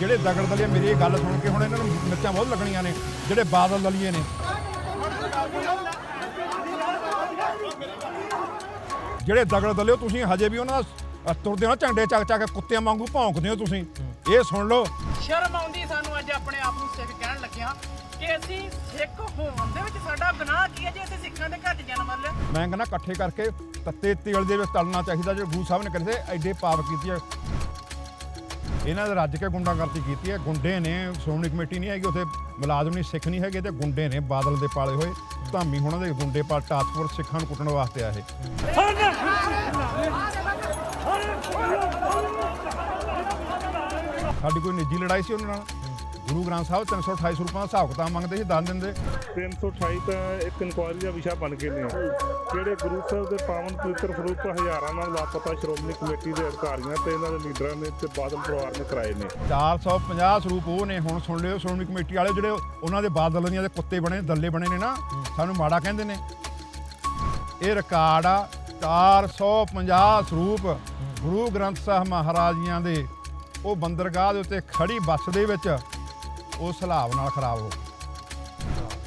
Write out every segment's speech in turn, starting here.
ਜਿਹੜੇ ਦਗੜ ਦਲੀਏ ਮੇਰੀ ਇਹ ਗੱਲ ਸੁਣ ਕੇ ਹੁਣ ਇਹਨਾਂ ਨੂੰ ਮਿਰਚਾਂ ਬਹੁਤ ਲੱਗਣੀਆਂ ਨੇ ਜਿਹੜੇ ਬਾਦਲ ਦਲੀਏ ਨੇ। ਜਿਹੜੇ ਦਗੜ ਦਲਿਓ ਤੁਸੀਂ ਹਜੇ ਵੀ ਉਹਨਾਂ ਦਾ ਤੁਰਦੇ ਹੋ ਝੰਡੇ ਚੱਕ ਚੱਕ ਕੇ ਕੁੱਤਿਆਂ ਵਾਂਗੂ ਭੌਂਕਦੇ ਹੋ ਤੁਸੀਂ। ਇਹ ਸੁਣ ਲਓ। ਸ਼ਰਮ ਆਉਂਦੀ ਸਾਨੂੰ ਅੱਜ ਆਪਣੇ ਆਪ ਨੂੰ ਸਿੱਖ ਕਹਿਣ ਲੱਗਿਆ ਕਿ ਅਸੀਂ ਸਿੱਖ ਹੋਣ ਦੇ ਵਿੱਚ ਸਾਡਾ ਗੁਨਾਹ ਕੀ ਹੈ ਜੇ ਅਸੀਂ ਸਿੱਖਾਂ ਦੇ 'ਚ ਜਨਮ ਲਿਆ? ਮੈਂ ਕਹਿੰਦਾ ਇਕੱਠੇ ਕਰਕੇ ਤੱਤੇ ਤੇਲ ਦੇ ਵਿੱਚ ਤਲਣਾ ਚਾਹੀਦਾ ਜੋ ਗੁਰੂ ਸਾਹਿਬ ਨੇ ਕਰੇ ਐਡੇ ਪਾਪ ਕੀਤੀ ਇਹਨਾਂ ਦੇ ਰੱਜ ਕੇ ਗੁੰਡਾਗਰਦੀ ਕੀਤੀ ਹੈ। ਗੁੰਡੇ ਨੇ ਸ਼੍ਰੋਮਣੀ ਕਮੇਟੀ ਨਹੀਂ ਹੈਗੀ, ਉੱਥੇ ਮੁਲਾਜ਼ਮ ਨਹੀਂ, ਸਿੱਖ ਨਹੀਂ ਹੈਗੇ ਤੇ ਗੁੰਡੇ ਨੇ ਬਾਦਲ ਦੇ ਪਾਲੇ ਹੋਏ। ਧਾਮੀ ਹੋਣਾ ਦੇ ਗੁੰਡੇ ਪਾਲ ਟਾਸਪੁਰ ਸਿੱਖਾਂ ਨੂੰ ਕੁੱਟਣ ਵਾਸਤੇ ਆਏ। ਸਾਡੀ ਕੋਈ ਨਿੱਜੀ ਲੜਾਈ ਸੀ ਉਹਨਾਂ ਨਾਲ? ਗੁਰੂ ਗ੍ਰੰਥ ਸਾਹਿਬ 328 ਸਰੂਪਾਂ ਦਾ ਹਿਸਾਬ ਕਿਤਾਬ ਮੰਗਦੇ ਸੀ ਦੱਸ ਦਿੰਦੇ। 328 ਤਾਂ ਇੱਕ ਇਨਕੁਆਇਰੀ ਦਾ ਵਿਸ਼ਾ ਬਣ ਗਏ ਨੇ। ਜਿਹੜੇ ਗੁਰੂ ਸਾਹਿਬ ਦੇ ਪਾਵਨ ਪਵਿੱਤਰ ਸਰੂਪ ਹਜ਼ਾਰਾਂ ਨਾਲ ਲਾਪਤਾ ਸ਼੍ਰੋਮਣੀ ਕਮੇਟੀ ਦੇ ਅਧਿਕਾਰੀਆਂ ਤੇ ਇਹਨਾਂ ਦੇ ਲੀਡਰਾਂ ਨੇ ਤੇ ਬਾਦਲ ਪਰਿਵਾਰ ਨੇ ਕਰਾਏ ਨੇ। 450 ਸਰੂਪ ਉਹ ਨੇ ਹੁਣ ਸੁਣ ਲਿਓ ਸ਼੍ਰੋਮਣੀ ਕਮੇਟੀ ਵਾਲੇ ਜਿਹੜੇ ਉਹਨਾਂ ਦੇ ਬਾਦਲ ਦੀਆਂ ਦੇ ਕੁੱਤੇ ਬਣੇ ਦੱਲੇ ਬਣੇ ਨੇ ਨਾ ਸਾਨੂੰ ਮਾੜਾ ਕਹਿੰਦੇ ਨੇ। ਇਹ ਰਿਕਾਰਡ ਆ 450 ਸਰੂਪ ਗੁਰੂ ਗ੍ਰੰਥ ਸਾਹਿਬ ਮਹਾਰਾਜੀਆਂ ਦੇ ਉਹ ਬੰਦਰਗਾਹ ਦੇ ਉੱਤੇ ਖੜੀ ਬੱਸ ਦੇ ਵਿੱਚ ਉਸ ਹਿਸਾਬ ਨਾਲ ਖਰਾਬ ਹੋ ਗਈ।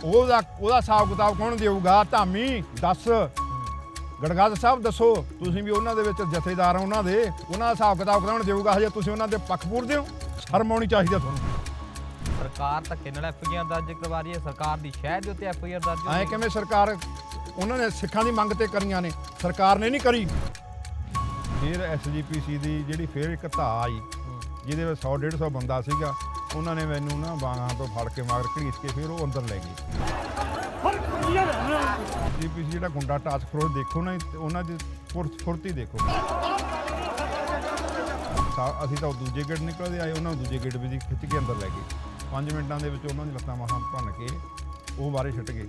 ਉਹਦਾ ਉਹਦਾ ਹਿਸਾਬ ਕਿਤਾਬ ਕੌਣ ਦੇਊਗਾ? ਧਾਮੀ ਦੱਸ। ਗੜਗਾਦ ਸਾਹਿਬ ਦੱਸੋ। ਤੁਸੀਂ ਵੀ ਉਹਨਾਂ ਦੇ ਵਿੱਚ ਜਥੇਦਾਰ ਹੋ ਉਹਨਾਂ ਦੇ। ਉਹਨਾਂ ਦਾ ਹਿਸਾਬ ਕਿਤਾਬ ਕੌਣ ਦੇਊਗਾ? ਹਜੇ ਤੁਸੀਂ ਉਹਨਾਂ ਦੇ ਪੱਖ ਪੂਰਦੇ ਹੋ? ਸ਼ਰਮ ਆਉਣੀ ਚਾਹੀਦੀ ਹੈ ਤੁਹਾਨੂੰ। ਸਰਕਾਰ ਧੱਕੇ ਨਾਲ ਐਫਆਈਆਰ ਦਰਜ ਕਰਵਾ ਰਹੀ ਹੈ। ਸਰਕਾਰ ਦੀ ਸ਼ਹਿਰ ਦੇ ਉੱਤੇ ਐਫਆਈਆਰ ਦਰਜ ਐਂ। ਕਿਵੇਂ ਸਰਕਾਰ ਉਹਨਾਂ ਨੇ ਸਿੱਖਾਂ ਦੀ ਮੰਗ ਤੇ ਕਰੀਆਂ ਨੇ। ਸਰਕਾਰ ਨੇ ਨਹੀਂ ਕਰੀ। ਫਿਰ ਐਸਜੀਪੀਸੀ ਦੀ ਜਿਹੜੀ ਫਿਰ ਇੱਕ ਧਾ ਆਈ ਜਿਹਦੇ ਵਿੱਚ 100 150 ਬੰਦਾ ਸੀਗਾ। ਉਹਨਾਂ ਨੇ ਮੈਨੂੰ ਨਾ ਬਾਹਾਂ ਤੋਂ ਫੜ ਕੇ ਮਾਰ ਘੜੀਸ ਕੇ ਫਿਰ ਉਹ ਅੰਦਰ ਲੈ ਗਏ। ਐਸਜੀਪੀਸੀ ਜਿਹੜਾ ਗੁੰਡਾ ਟਾਸਕ ਫੋਰਸ ਦੇਖੋ ਨਾ ਤੇ ਉਹਨਾਂ ਦੀ ਫੁਰ- ਫੁਰਤੀ ਦੇਖੋ। ਸਾ- ਅਸੀਂ ਤਾਂ ਉਹ ਦੂਜੇ ਗੇਟ ਨਿਕਲਦੇ ਆਏ, ਉਹਨਾਂ ਨੂੰ ਦੂਜੇ ਗੇਟ ਵਿੱਚ ਹੀ ਖਿੱਚ ਕੇ ਅੰਦਰ ਲੈ ਗਏ। 5 ਮਿੰਟਾਂ ਦੇ ਵਿੱਚ ਉਹਨਾਂ ਦੀ ਲੱਤਾਂ ਮਾਹਾਂ ਭੰਨ ਕੇ ਉਹ ਬਾਰੇ ਛੱਟ ਗਏ।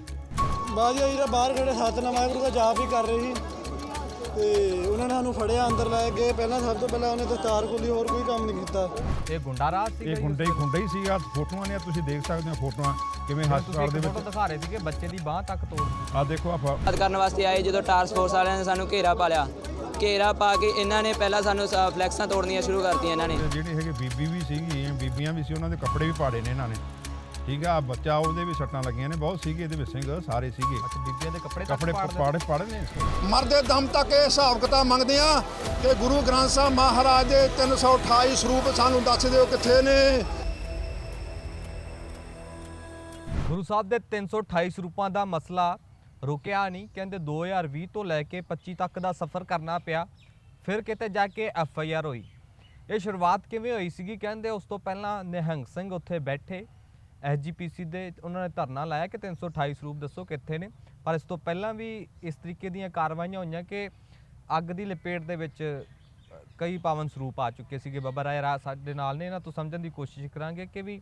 ਬਾਜੀ ਉਹ ਬਾਹਰ ਖੜੇ, ਸਤਨਾਮ ਵਾਹਿਗੁਰੂ ਦਾ ਜਾਪ ਹੀ ਕਰ ਰਹੇ ਸੀ। ਤੇ ਉਹਨਾਂ ਨੇ ਸਾਨੂੰ ਫੜਿਆ ਅੰਦਰ ਲੈ ਗਏ। ਪਹਿਲਾਂ ਸਭ ਤੋਂ ਪਹਿਲਾਂ ਉਹਨੇ ਦਸਤਾਰ ਖੋਲੀ ਹੋਰ ਕੋਈ ਕੰਮ ਨਹੀਂ ਕੀਤਾ। ਇਹ ਗੁੰਡਾ ਰਾਜ ਸੀ ਇਹ ਗੁੰਡੇ ਹੀ ਗੁੰਡੇ ਹੀ ਸੀਗਾ। ਫੋਟੋਆਂ ਨੇ ਤੁਸੀਂ ਦੇਖ ਸਕਦੇ ਹੋ ਫੋਟੋਆਂ ਕਿਵੇਂ ਹਸਪਤਾਲ ਦੇ ਫੋਟੋ ਵਿੱਚ ਦਿਖਾ ਰਹੇ ਸੀਗੇ ਬੱਚੇ ਦੀ ਬਾਹ ਤੱਕ ਤੋੜ। ਆ ਦੇਖੋ ਆ ਫ- ਮਦਦ ਕਰਨ ਵਾਸਤੇ ਆਏ ਜਦੋਂ ਟਾਸਕ ਫੋਰਸ ਵਾਲਿਆਂ ਨੇ ਸਾਨੂੰ ਘੇਰਾ ਪਾ ਲਿਆ। ਘੇਰਾ ਪਾ ਕੇ ਇਹਨਾਂ ਨੇ ਪਹਿਲਾਂ ਸਾਨੂੰ ਫਲੈਕਸਾਂ ਤੋੜਨੀਆਂ ਸ਼ੁਰੂ ਕਰਤੀਆਂ ਇਹਨਾਂ ਨੇ। ਜਿਹੜੀ ਹੈਗੇ ਬੀਬੀ ਵੀ ਸੀਗੀ ਬੀਬੀਆਂ ਵੀ ਸੀ ਉਹਨਾਂ ਦੇ ਕੱਪੜੇ ਵੀ ਪਾੜੇ ਨੇ ਇਹਨਾਂ ਨੇ। ਠੀਕ ਆ ਬੱਚਾ ਉਹਦੇ ਵੀ ਸੱਟਾਂ ਲੱਗੀਆਂ ਨੇ ਬਹੁਤ ਸੀਗੇ ਇਹਦੇ ਵਿੱਚ ਸਿੰਘ ਸਾਰੇ ਸੀਗੇ। ਅੱਛਾ ਬੀਬੀਆਂ ਦੇ ਕੱਪੜੇ ਕੱਪੜੇ। ਪਾੜੇ ਪਾੜੇ ਨੇ ਮਰਦੇ ਦਮ ਤੱਕ ਇਹ ਹਿਸਾਬ ਕਿਤਾਬ ਮੰਗਦੇ ਆ ਕਿ ਗੁਰੂ ਗ੍ਰੰਥ ਸਾਹਿਬ ਮਹਾਰਾਜ ਦੇ 328 ਸਰੂਪ ਸਾਨੂੰ ਦੱਸ ਦਿਓ ਕਿੱਥੇ ਨੇ। ਗੁਰੂ ਸਾਹਿਬ ਦੇ 328 ਸਰੂਪਾਂ ਦਾ ਮਸਲਾ ਰੁਕਿਆ ਨਹੀਂ ਕਹਿੰਦੇ 2020 ਤੋਂ ਲੈ ਕੇ 25 ਤੱਕ ਦਾ ਸਫ਼ਰ ਕਰਨਾ ਪਿਆ ਫਿਰ ਕਿਤੇ ਜਾ ਕੇ ਐਫ ਆਈ ਆਰ ਹੋਈ। ਇਹ ਸ਼ੁਰੂਆਤ ਕਿਵੇਂ ਹੋਈ ਸੀਗੀ? ਕਹਿੰਦੇ ਉਸ ਤੋਂ ਪਹਿਲਾਂ ਨਿਹੰਗ ਸਿੰਘ ਉੱਥੇ ਬੈਠੇ ਐਸਜੀਪੀਸੀ ਦੇ ਉਹਨਾਂ ਨੇ ਧਰਨਾ ਲਾਇਆ ਕਿ 328 ਸਰੂਪ ਦੱਸੋ ਕਿੱਥੇ ਨੇ। ਪਰ ਇਸ ਤੋਂ ਪਹਿਲਾਂ ਵੀ ਇਸ ਤਰੀਕੇ ਦੀਆਂ ਕਾਰਵਾਈਆਂ ਹੋਈਆਂ ਕਿ ਅੱਗ ਦੀ ਲਪੇਟ ਦੇ ਵਿੱਚ ਕਈ ਪਾਵਨ ਸਰੂਪ ਆ ਚੁੱਕੇ ਸੀਗੇ। ਬਾਬਾ ਰਾਏ ਰਾ ਸਾਡੇ ਨਾਲ ਨੇ, ਇਹਨਾਂ ਤੋਂ ਸਮਝਣ ਦੀ ਕੋਸ਼ਿਸ਼ ਕਰਾਂਗੇ ਕਿ ਵੀ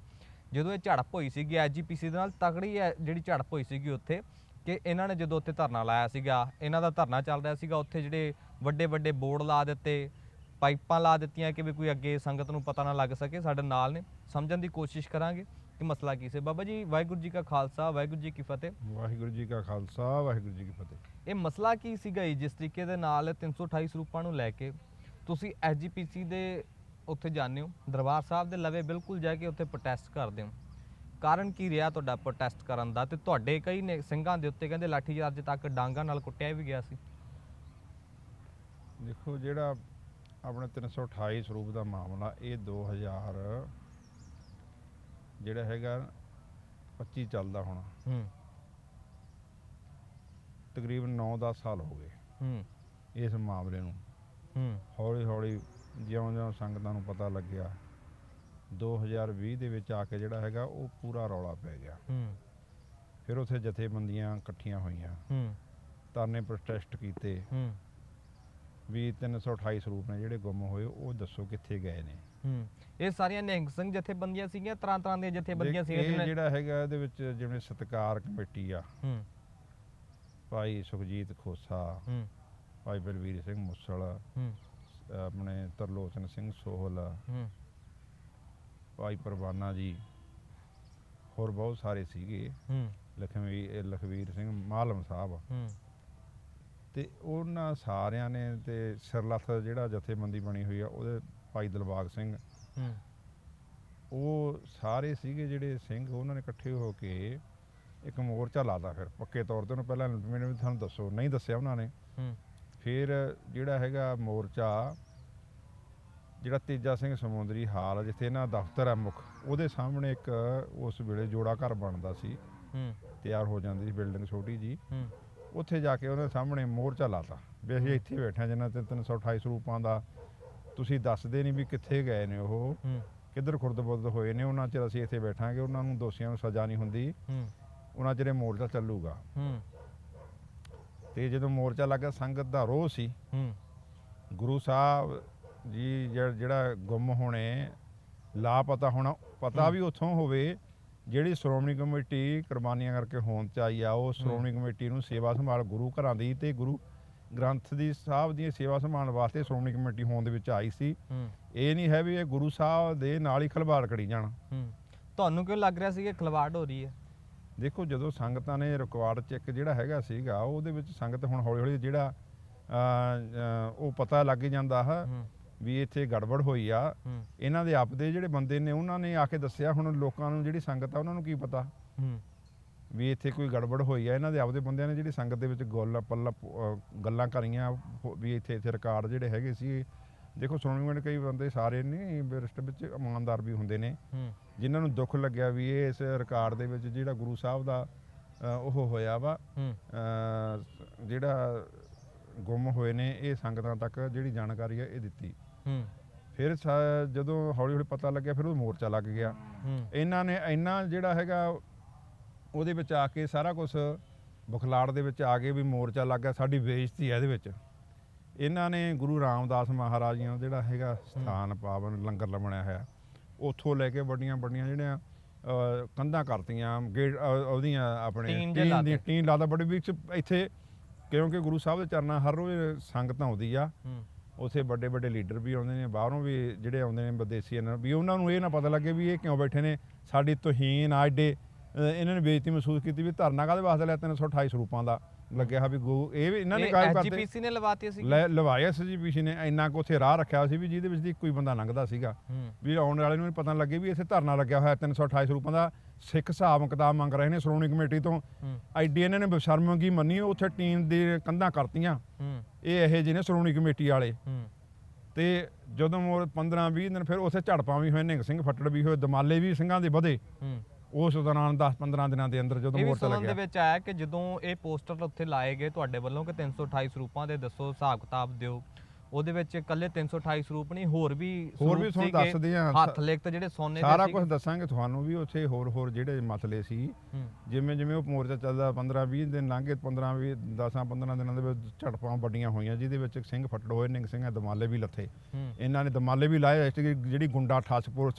ਜਦੋਂ ਇਹ ਝੜਪ ਹੋਈ ਸੀਗੀ ਐਜੀਪੀਸੀ ਦੇ ਨਾਲ, ਤਕੜੀ ਹੈ ਜਿਹੜੀ ਝੜਪ ਹੋਈ ਸੀਗੀ ਉੱਥੇ, ਕਿ ਇਹਨਾਂ ਨੇ ਜਦੋਂ ਉੱਥੇ ਧਰਨਾ ਲਾਇਆ ਸੀਗਾ, ਇਹਨਾਂ ਦਾ ਧਰਨਾ ਚੱਲ ਰਿਹਾ ਸੀਗਾ, ਉੱਥੇ ਜਿਹੜੇ ਵੱਡੇ ਵੱਡੇ ਬੋਰਡ ਲਾ ਦਿੱਤੇ, ਪਾਈਪਾਂ ਲਾ ਦਿੱਤੀਆਂ ਕਿ ਵੀ ਕੋਈ ਅੱਗੇ ਸੰਗਤ ਨੂੰ ਪਤਾ ਨਾ ਲੱਗ ਸਕੇ, ਸਾਡੇ ਨਾਲ ਨੇ। ਸਮਝਣ ਦੀ ਕੋਸ਼ਿਸ਼ ਕਰਾਂਗੇ। ਕਿ ਮਸਲਾ ਕੀ ਸੀ? ਬਾਬਾ ਜੀ ਵਾਹਿਗੁਰੂ ਜੀ ਕਾ ਖਾਲਸਾ ਵਾਹਿਗੁਰੂ ਜੀ ਕੀ ਫਤਿਹ। ਵਾਹਿਗੁਰੂ ਜੀ ਕਾ ਖਾਲਸਾ ਵਾਹਿਗੁਰੂ ਜੀ ਕੀ ਫਤਿਹ। ਇਹ ਮਸਲਾ ਕੀ ਸੀਗਾ ਜੀ? ਜਿਸ ਤਰੀਕੇ ਦੇ ਨਾਲ 328 ਸਰੂਪਾਂ ਨੂੰ ਲੈ ਕੇ ਤੁਸੀਂ ਐਸਜੀਪੀਸੀ ਦੇ ਉੱਥੇ ਜਾਂਦੇ ਹੋ ਦਰਬਾਰ ਸਾਹਿਬ ਦੇ ਲਵੇ ਬਿਲਕੁਲ ਜਾ ਕੇ ਉੱਥੇ ਪ੍ਰੋਟੈਸਟ ਕਰਦੇ ਹੋ। ਕਾਰਨ ਕੀ ਰਿਹਾ ਤੁਹਾਡਾ ਪ੍ਰੋਟੈਸਟ ਕਰਨ ਦਾ? ਤੇ ਤੁਹਾਡੇ ਕਈ ਨੇ ਸਿੰਘਾਂ ਦੇ ਉੱਤੇ ਕਹਿੰਦੇ ਲਾਠੀ ਚਾਰਜ ਤੱਕ ਡਾਂਗਾ ਨਾਲ ਕੁੱਟਿਆ ਵੀ ਗਿਆ ਸੀ। ਦੇਖੋ ਜਿਹੜਾ ਆਪਣੇ 328 ਸਰੂਪ ਦਾ ਮਾਮਲਾ ਇਹ 2000 ਜਿਹੜਾ ਹੈਗਾ 25 ਚੱਲਦਾ ਹੁਣ। ਹੂੰ। ਤਕਰੀਬਨ 9-10 ਸਾਲ ਹੋ ਗਏ ਹੂੰ। ਇਸ ਮਾਮਲੇ ਨੂੰ। ਹੂੰ। ਹੌਲੀ ਹੌਲੀ ਜਿਉਂ-ਜਿਉਂ ਸੰਗਤਾਂ ਨੂੰ ਪਤਾ ਲੱਗਿਆ। 2020 ਦੇ ਵਿੱਚ ਆ ਕੇ ਜਿਹੜਾ ਹੈਗਾ ਉਹ ਪੂਰਾ ਰੌਲਾ ਪੈ ਗਿਆ। ਹੂੰ। ਫਿਰ ਉੱਥੇ ਜਥੇਬੰਦੀਆਂ ਇਕੱਠੀਆਂ ਹੋਈਆਂ। ਹੂੰ। ਧਰਨੇ ਪ੍ਰੋਟੈਸਟ ਕੀਤੇ। ਹੂੰ। ਵੀ 328 ਸਰੂਪ ਨੇ ਜਿਹੜੇ ਗੁੰਮ ਹੋਏ ਉਹ ਦੱਸੋ ਕਿੱਥੇ ਗਏ ਨੇ? ਹੂੰ ਇਹ ਸਾਰੀਆਂ ਨਿਹੰਗ ਸਿੰਘ ਜਥੇਬੰਦੀਆਂ ਸੀਗੀਆਂ ਤਰ੍ਹਾਂ ਤਰ੍ਹਾਂ ਦੀਆਂ ਜਥੇਬੰਦੀਆਂ ਸੀਗੀਆਂ ਇਹ ਜਿਹੜਾ ਹੈਗਾ ਇਹਦੇ ਵਿੱਚ ਜਿਵੇਂ ਸਤਕਾਰ ਕਮੇਟੀ ਆ। ਹੂੰ। ਭਾਈ ਸੁਖਜੀਤ ਖੋਸਾ ਹੂੰ। ਭਾਈ ਬਲਵੀਰ ਸਿੰਘ ਮੁੱਸਲ ਹੂੰ। ਆਪਣੇ ਤਰਲੋਚਨ ਸਿੰਘ ਸੋਹਲ ਹੂੰ। ਭਾਈ ਪਰਵਾਨਾ ਜੀ ਹੋਰ ਬਹੁਤ ਸਾਰੇ ਸੀਗੇ। ਹੂੰ। ਲਖਵੀਰ ਲਖਵੀਰ ਸਿੰਘ ਮਾਲਮ ਸਾਹਿਬ। ਹੂੰ। ਤੇ ਉਹਨਾਂ ਸਾਰਿਆਂ ਨੇ ਤੇ ਸਿਰਲੱਥ ਜਿਹੜਾ ਜਥੇਬੰਦੀ ਬਣੀ ਹੋਈ ਆ ਉਹਦੇ ਭਾਈ ਦਿਲਬਾਗ ਸਿੰਘ। ਹੂੰ। ਉਹ ਸਾਰੇ ਸੀਗੇ ਜਿਹੜੇ ਸਿੰਘ ਉਹਨਾਂ ਨੇ ਇਕੱਠੇ ਹੋ ਕੇ ਇੱਕ ਮੋਰਚਾ ਲਾਤਾ ਫਿਰ ਪੱਕੇ ਤੌਰ ਤੇ ਉਹਨੂੰ ਪਹਿਲਾਂ ਮੈਨੂੰ ਵੀ ਤੁਹਾਨੂੰ ਦੱਸੋ ਨਹੀਂ ਦੱਸਿਆ ਉਹਨਾਂ ਨੇ। ਹੂੰ। ਫਿਰ ਜਿਹੜਾ ਹੈਗਾ ਮੋਰਚਾ ਜਿਹੜਾ ਤੇਜਾ ਸਿੰਘ ਸਮੁੰਦਰੀ ਹਾਲ ਜਿੱਥੇ ਇਹਨਾਂ ਦਫ਼ਤਰ ਹੈ ਮੁੱਖ ਉਹਦੇ ਸਾਹਮਣੇ ਇੱਕ ਉਸ ਵੇਲੇ ਜੋੜਾ ਘਰ ਬਣਦਾ ਸੀ। ਹੂੰ। ਤਿਆਰ ਹੋ ਜਾਂਦੀ ਸੀ ਬਿਲਡਿੰਗ ਛੋਟੀ ਜੀ ਹੂੰ। ਉੱਥੇ ਜਾ ਕੇ ਉਹਦੇ ਸਾਹਮਣੇ ਮੋਰਚਾ ਲਾਤਾ ਵੀ ਅਸੀਂ ਇੱਥੇ ਬੈਠੇ ਜਿਨ੍ਹਾਂ ਤੇ 328 ਸਰੂਪਾਂ ਦਾ ਤੁਸੀਂ ਦੱਸਦੇ ਨਹੀਂ ਵੀ ਕਿੱਥੇ ਗਏ ਨੇ ਉਹ ਕਿੱਧਰ ਖੁਰਦ-ਬੁਰਦ ਹੋਏ ਨੇ ਉਹਨਾਂ ਚਿਰ ਅਸੀਂ ਇੱਥੇ ਬੈਠਾਂਗੇ ਉਹਨਾਂ ਨੂੰ ਦੋਸ਼ੀਆਂ ਨੂੰ ਸਜ਼ਾ ਨਹੀਂ ਹੁੰਦੀ। ਉਹਨਾਂ ਚਿਰ ਮੋਰਚਾ ਚੱਲੂਗਾ। ਤੇ ਜਦੋਂ ਮੋਰਚਾ ਲੱਗਾ ਸੰਗਤ ਦਾ ਰੋਹ ਸੀ। ਗੁਰੂ ਸਾਹਿਬ ਜੀ ਜਿਹ- ਜਿਹੜਾ ਗੁੰਮ ਹੋਣੇ ਲਾਪਤਾ ਹੋਣਾ ਪਤਾ ਵੀ ਉੱਥੋਂ ਹੋਵੇ ਜਿਹੜੀ ਸ਼੍ਰੋਮਣੀ ਕਮੇਟੀ ਕੁਰਬਾਨੀਆਂ ਕਰਕੇ ਹੋਂਦ ਚ ਆਈ ਆ ਉਹ ਸ਼੍ਰੋਮਣੀ ਕਮੇਟੀ ਨੂੰ ਸੇਵਾ ਸੰਭਾਲ ਗੁਰੂ ਘਰਾਂ ਦੀ ਤੇ ਗੁਰੂ ਗ੍ਰੰਥ ਦੀ ਸਾਹਿਬ ਦੀ ਸੇਵਾ ਸੰਭਾਲਣ ਵਾਸਤੇ ਸ਼੍ਰੋਮਣੀ ਕਮੇਟੀ ਹੋਂਦ ਵਿੱਚ ਆਈ ਸੀ। ਇਹ ਨਹੀਂ ਹੈ ਵੀ ਇਹ ਗੁਰੂ ਸਾਹਿਬ ਦੇ ਨਾਲ ਹੀ ਖਲਵਾੜ ਕਰੀ ਜਾਣ। ਤੁਹਾਨੂੰ ਕਿਉਂ ਲੱਗ ਰਿਹਾ ਸੀ ਕਿ ਖਲਵਾੜ ਹੋ ਰਹੀ ਹੈ? ਦੇਖੋ ਜਦੋਂ ਸੰਗਤਾਂ ਨੇ ਰਿਕਾਰਡ ਚੈੱਕ ਜਿਹੜਾ ਹੈਗਾ ਸੀਗਾ ਉਹਦੇ ਵਿੱਚ ਸੰਗਤ ਹੁਣ ਹੌਲੀ ਹੌਲੀ ਜਿਹੜਾ ਉਹ ਪਤਾ ਲੱਗ ਜਾਂਦਾ ਹੂੰ। ਵੀ ਇੱਥੇ ਗੜਬੜ ਹੋਈ ਆ। ਇਹਨਾਂ ਦੇ ਆਪਦੇ ਜਿਹੜੇ ਬੰਦੇ ਨੇ ਉਹਨਾਂ ਨੇ ਆ ਕੇ ਦੱਸਿਆ ਹੁਣ ਲੋਕਾਂ ਨੂੰ ਜਿਹੜੀ ਸੰਗਤ ਆ ਉਹਨਾਂ ਨੂੰ ਕੀ ਪਤਾ? ਵੀ ਇੱਥੇ ਕੋਈ ਗੜਬੜ ਹੋਈ ਆ। ਇਹਨਾਂ ਦੇ ਆਪਦੇ ਬੰਦਿਆਂ ਨੇ ਜਿਹੜੀ ਸੰਗਤ ਦੇ ਵਿੱਚ ਗੋਲ ਪੱਲਾ ਗੱਲਾਂ ਕਰੀਆਂ ਵੀ ਇੱਥੇ ਇੱਥੇ ਰਿਕਾਰਡ ਜਿਹੜੇ ਹੈਗੇ ਸੀ। ਦੇਖੋ ਸੁਣਨ ਕਈ ਬੰਦੇ ਸਾਰੇ ਨਹੀਂ ਰਿਸ਼ਟ ਵਿੱਚ ਇਮਾਨਦਾਰ ਵੀ ਹੁੰਦੇ ਨੇ। ਜਿਨ੍ਹਾਂ ਨੂੰ ਦੁੱਖ ਲੱਗਿਆ ਵੀ ਇਹ ਇਸ ਰਿਕਾਰਡ ਦੇ ਵਿੱਚ ਜਿਹੜਾ ਗੁਰੂ ਸਾਹਿਬ ਦਾ ਉਹ ਹੋਇਆ ਵਾ ਜਿਹੜਾ ਗੁੰਮ ਹੋਏ ਨੇ ਇਹ ਸੰਗਤਾਂ ਤੱਕ ਜਿਹੜੀ ਜਾਣਕਾਰੀ ਹੈ ਇਹ ਦਿੱਤੀ। ਹੂੰ। ਫਿਰ ਸਾ- ਜਦੋਂ ਹੌਲੀ ਹੌਲੀ ਪਤਾ ਲੱਗਿਆ ਫਿਰ ਉਹ ਮੋਰਚਾ ਲੱਗ ਗਿਆ। ਹੂੰ। ਇਹਨਾਂ ਨੇ ਇੰਨਾ ਜਿਹੜਾ ਹੈਗਾ ਉਹਦੇ ਵਿੱਚ ਆ ਕੇ ਸਾਰਾ ਕੁਝ ਬੁਖਲਾੜ ਦੇ ਵਿੱਚ ਆ ਕੇ ਵੀ ਮੋਰਚਾ ਲੱਗ ਗਿਆ ਸਾਡੀ ਬੇਇੱਜ਼ਤੀ ਹੈ ਇਹਦੇ ਵਿੱਚ। ਇਹਨਾਂ ਨੇ ਗੁਰੂ ਰਾਮਦਾਸ ਮਹਾਰਾਜ ਜੀ ਦਾ ਜਿਹੜਾ ਹੈਗਾ ਸਥਾਨ ਪਾਵਨ ਲੰਗਰ ਲਵਣਿਆ ਹੋਇਆ। ਉੱਥੋਂ ਲੈ ਕੇ ਵੱਡੀਆਂ ਵੱਡੀਆਂ ਜਿਹੜੀਆਂ ਅਹ, ਕੰਧਾਂ ਕਰਤੀਆਂ ਗੇਟ ਅਹ, ਉਹਦੀਆਂ ਆਪਣੇ ਟੀਨ ਜੇ ਟੀਨ ਲਾਤੇ। ਦੀ ਟੀਨ ਲਾਦਾ ਬੜੀ ਵਿੱਚ ਇੱਥੇ ਕਿਉਂਕਿ ਗੁਰੂ ਸਾਹਿਬ ਦੇ ਚਰਨਾਂ ਹਰ ਰੋਜ਼ ਸੰਗਤ ਆਉਂਦੀ ਆ। ਹੂੰ। ਉਥੇ ਵੱਡੇ ਵੱਡੇ ਲੀਡਰ ਵੀ ਆਉਂਦੇ ਨੇ ਬਾਹਰੋਂ ਵੀ ਜਿਹੜੇ ਆਉਂਦੇ ਨੇ ਵਿਦੇਸੀ ਇਹਨਾਂ ਵੀ ਉਹਨਾਂ ਨੂੰ ਇਹ ਨਾ ਪਤਾ ਲੱਗੇ ਵੀ ਇਹ ਕਿਉਂ ਬੈਠੇ ਨੇ ਸਾਡੀ ਤੋਹੀਨ ਆ ਏਡੇ ਇਹਨਾਂ ਨੇ ਬੇਇੱਜ਼ਤੀ ਮਹਿਸੂਸ ਕੀਤੀ ਵੀ ਧਰਨਾ ਕਾਦੇ ਵਾਸਤੇ ਲਿਆ 328 ਸਰੂਪਾਂ ਦਾ ਲੱਗਿਆ ਵੀ ਗੋ ਇਹ ਵੀ ਇਹਨਾਂ ਨੇ ਕਾਇਮ ਕਰਦੇ ਐਸਜੀਪੀਸੀ ਨੇ ਲਵਾਤੀ ਸੀ ਲਵਾਇਆ ਸੀ ਨੇ ਇੰਨਾ ਕੁ ਉੱਥੇ ਰਾਹ ਰੱਖਿਆ ਸੀ ਵੀ ਜਿਹਦੇ ਵਿੱਚ ਦੀ ਹੀ ਬੰਦਾ ਲੰਘਦਾ ਸੀਗਾ। ਵੀ ਆਉਣ ਵਾਲੇ ਨੂੰ ਪਤਾ ਲੱਗੇ ਵੀ ਇੱਥੇ ਧਰਨਾ ਲੱਗਿਆ ਹੋਇਆ 328 ਸਰੂਪਾਂ ਦਾ ਸਿੱਖ ਹਿਸਾਬ ਕਿਤਾਬ ਮੰਗ ਰਹੇ ਨੇ ਸ਼੍ਰੋਮਣੀ ਕਮੇਟੀ ਤੋਂ। ਐਡੀ ਇਹਨਾਂ ਨੇ ਬਸ਼ਰਮਗੀ ਮੰਨੀ ਉੱਥੇ ਟੀਮ ਦੀ ਕੰਧਾਂ ਕਰਤੀਆਂ। ਇਹ ਇਹੋ ਜਿਹੇ ਨੇ ਸ਼੍ਰੋਮਣੀ ਕਮੇਟੀ ਵਾਲੇ। ਤੇ ਜਦੋਂ ਮੋਰ 15 20 ਦਿਨ ਫਿਰ ਉੱਥੇ ਝੜਪਾਂ ਵੀ ਹੋਏ ਨਿੰਗ ਸਿੰਘ ਫੱਟੜ ਵੀ ਹੋਏ ਦਮਾਲੇ ਵੀ ਸਿੰਘਾਂ ਦੇ ਵਧੇ। ਉਸ ਦੌਰਾਨ 10 15 ਦਿਨਾਂ ਦੇ ਅੰਦਰ ਜਦੋਂ ਇਹ ਮੋਰਚਾ ਸੁਣਨ ਦੇ ਲੱਗਿਆ ਵਿੱਚ ਆਇਆ ਕਿ ਜਦੋਂ ਇਹ ਪੋਸਟਰ ਉੱਥੇ ਲਾਏ ਗਏ ਤੁਹਾਡੇ ਵੱਲੋਂ ਕਿ 328 ਸਰੂਪਾਂ ਦੇ ਦੱਸੋ ਹਿਸਾਬ ਕਿਤਾਬ ਦਿਓ। ਉਹਦੇ ਵਿੱਚ ਇਕੱਲੇ 328 ਸਰੂਪ ਨਹੀਂ ਹੋਰ ਵੀ ਹੋਰ ਵੀ ਤੁਹਾਨੂੰ ਦੱਸਦੇ ਹਾਂ। ਹੱਥ ਲਿਖਤ ਜਿਹੜੇ ਸੋਨੇ ਦੇ ਸਾਰਾ। ਕੁਝ ਦੱਸਾਂਗੇ ਤੁਹਾਨੂੰ ਵੀ ਉੱਥੇ ਹੋਰ ਹੋਰ ਜਿਹੜੇ ਮਸਲੇ ਸੀ। ਜਿਵੇਂ ਜਿਵੇਂ ਉਹ ਮੋਰਚਾ ਚੱਲਦਾ 15 20 ਦਿਨ ਲੰਘੇ 15 20 10 15 ਦਿਨਾਂ ਦੇ ਵਿੱਚ ਝੜਪਾਂ ਵੱਡੀਆਂ ਹੋਈਆਂ ਜਿਹਦੇ ਵਿੱਚ ਸਿੰਘ ਫੱਟੜ ਹੋਏ ਨਿੰਗ ਸਿੰਘਾਂ ਦਮਾਲੇ ਵੀ ਲੱਥੇ। ਇਹਨਾਂ ਨੇ ਦਮਾਲੇ ਵੀ ਲਾਏ ਇਸ ਜਿਹੜੀ ਗੁੰਡਾ ਠਾਸ ਪੁਲਿਸ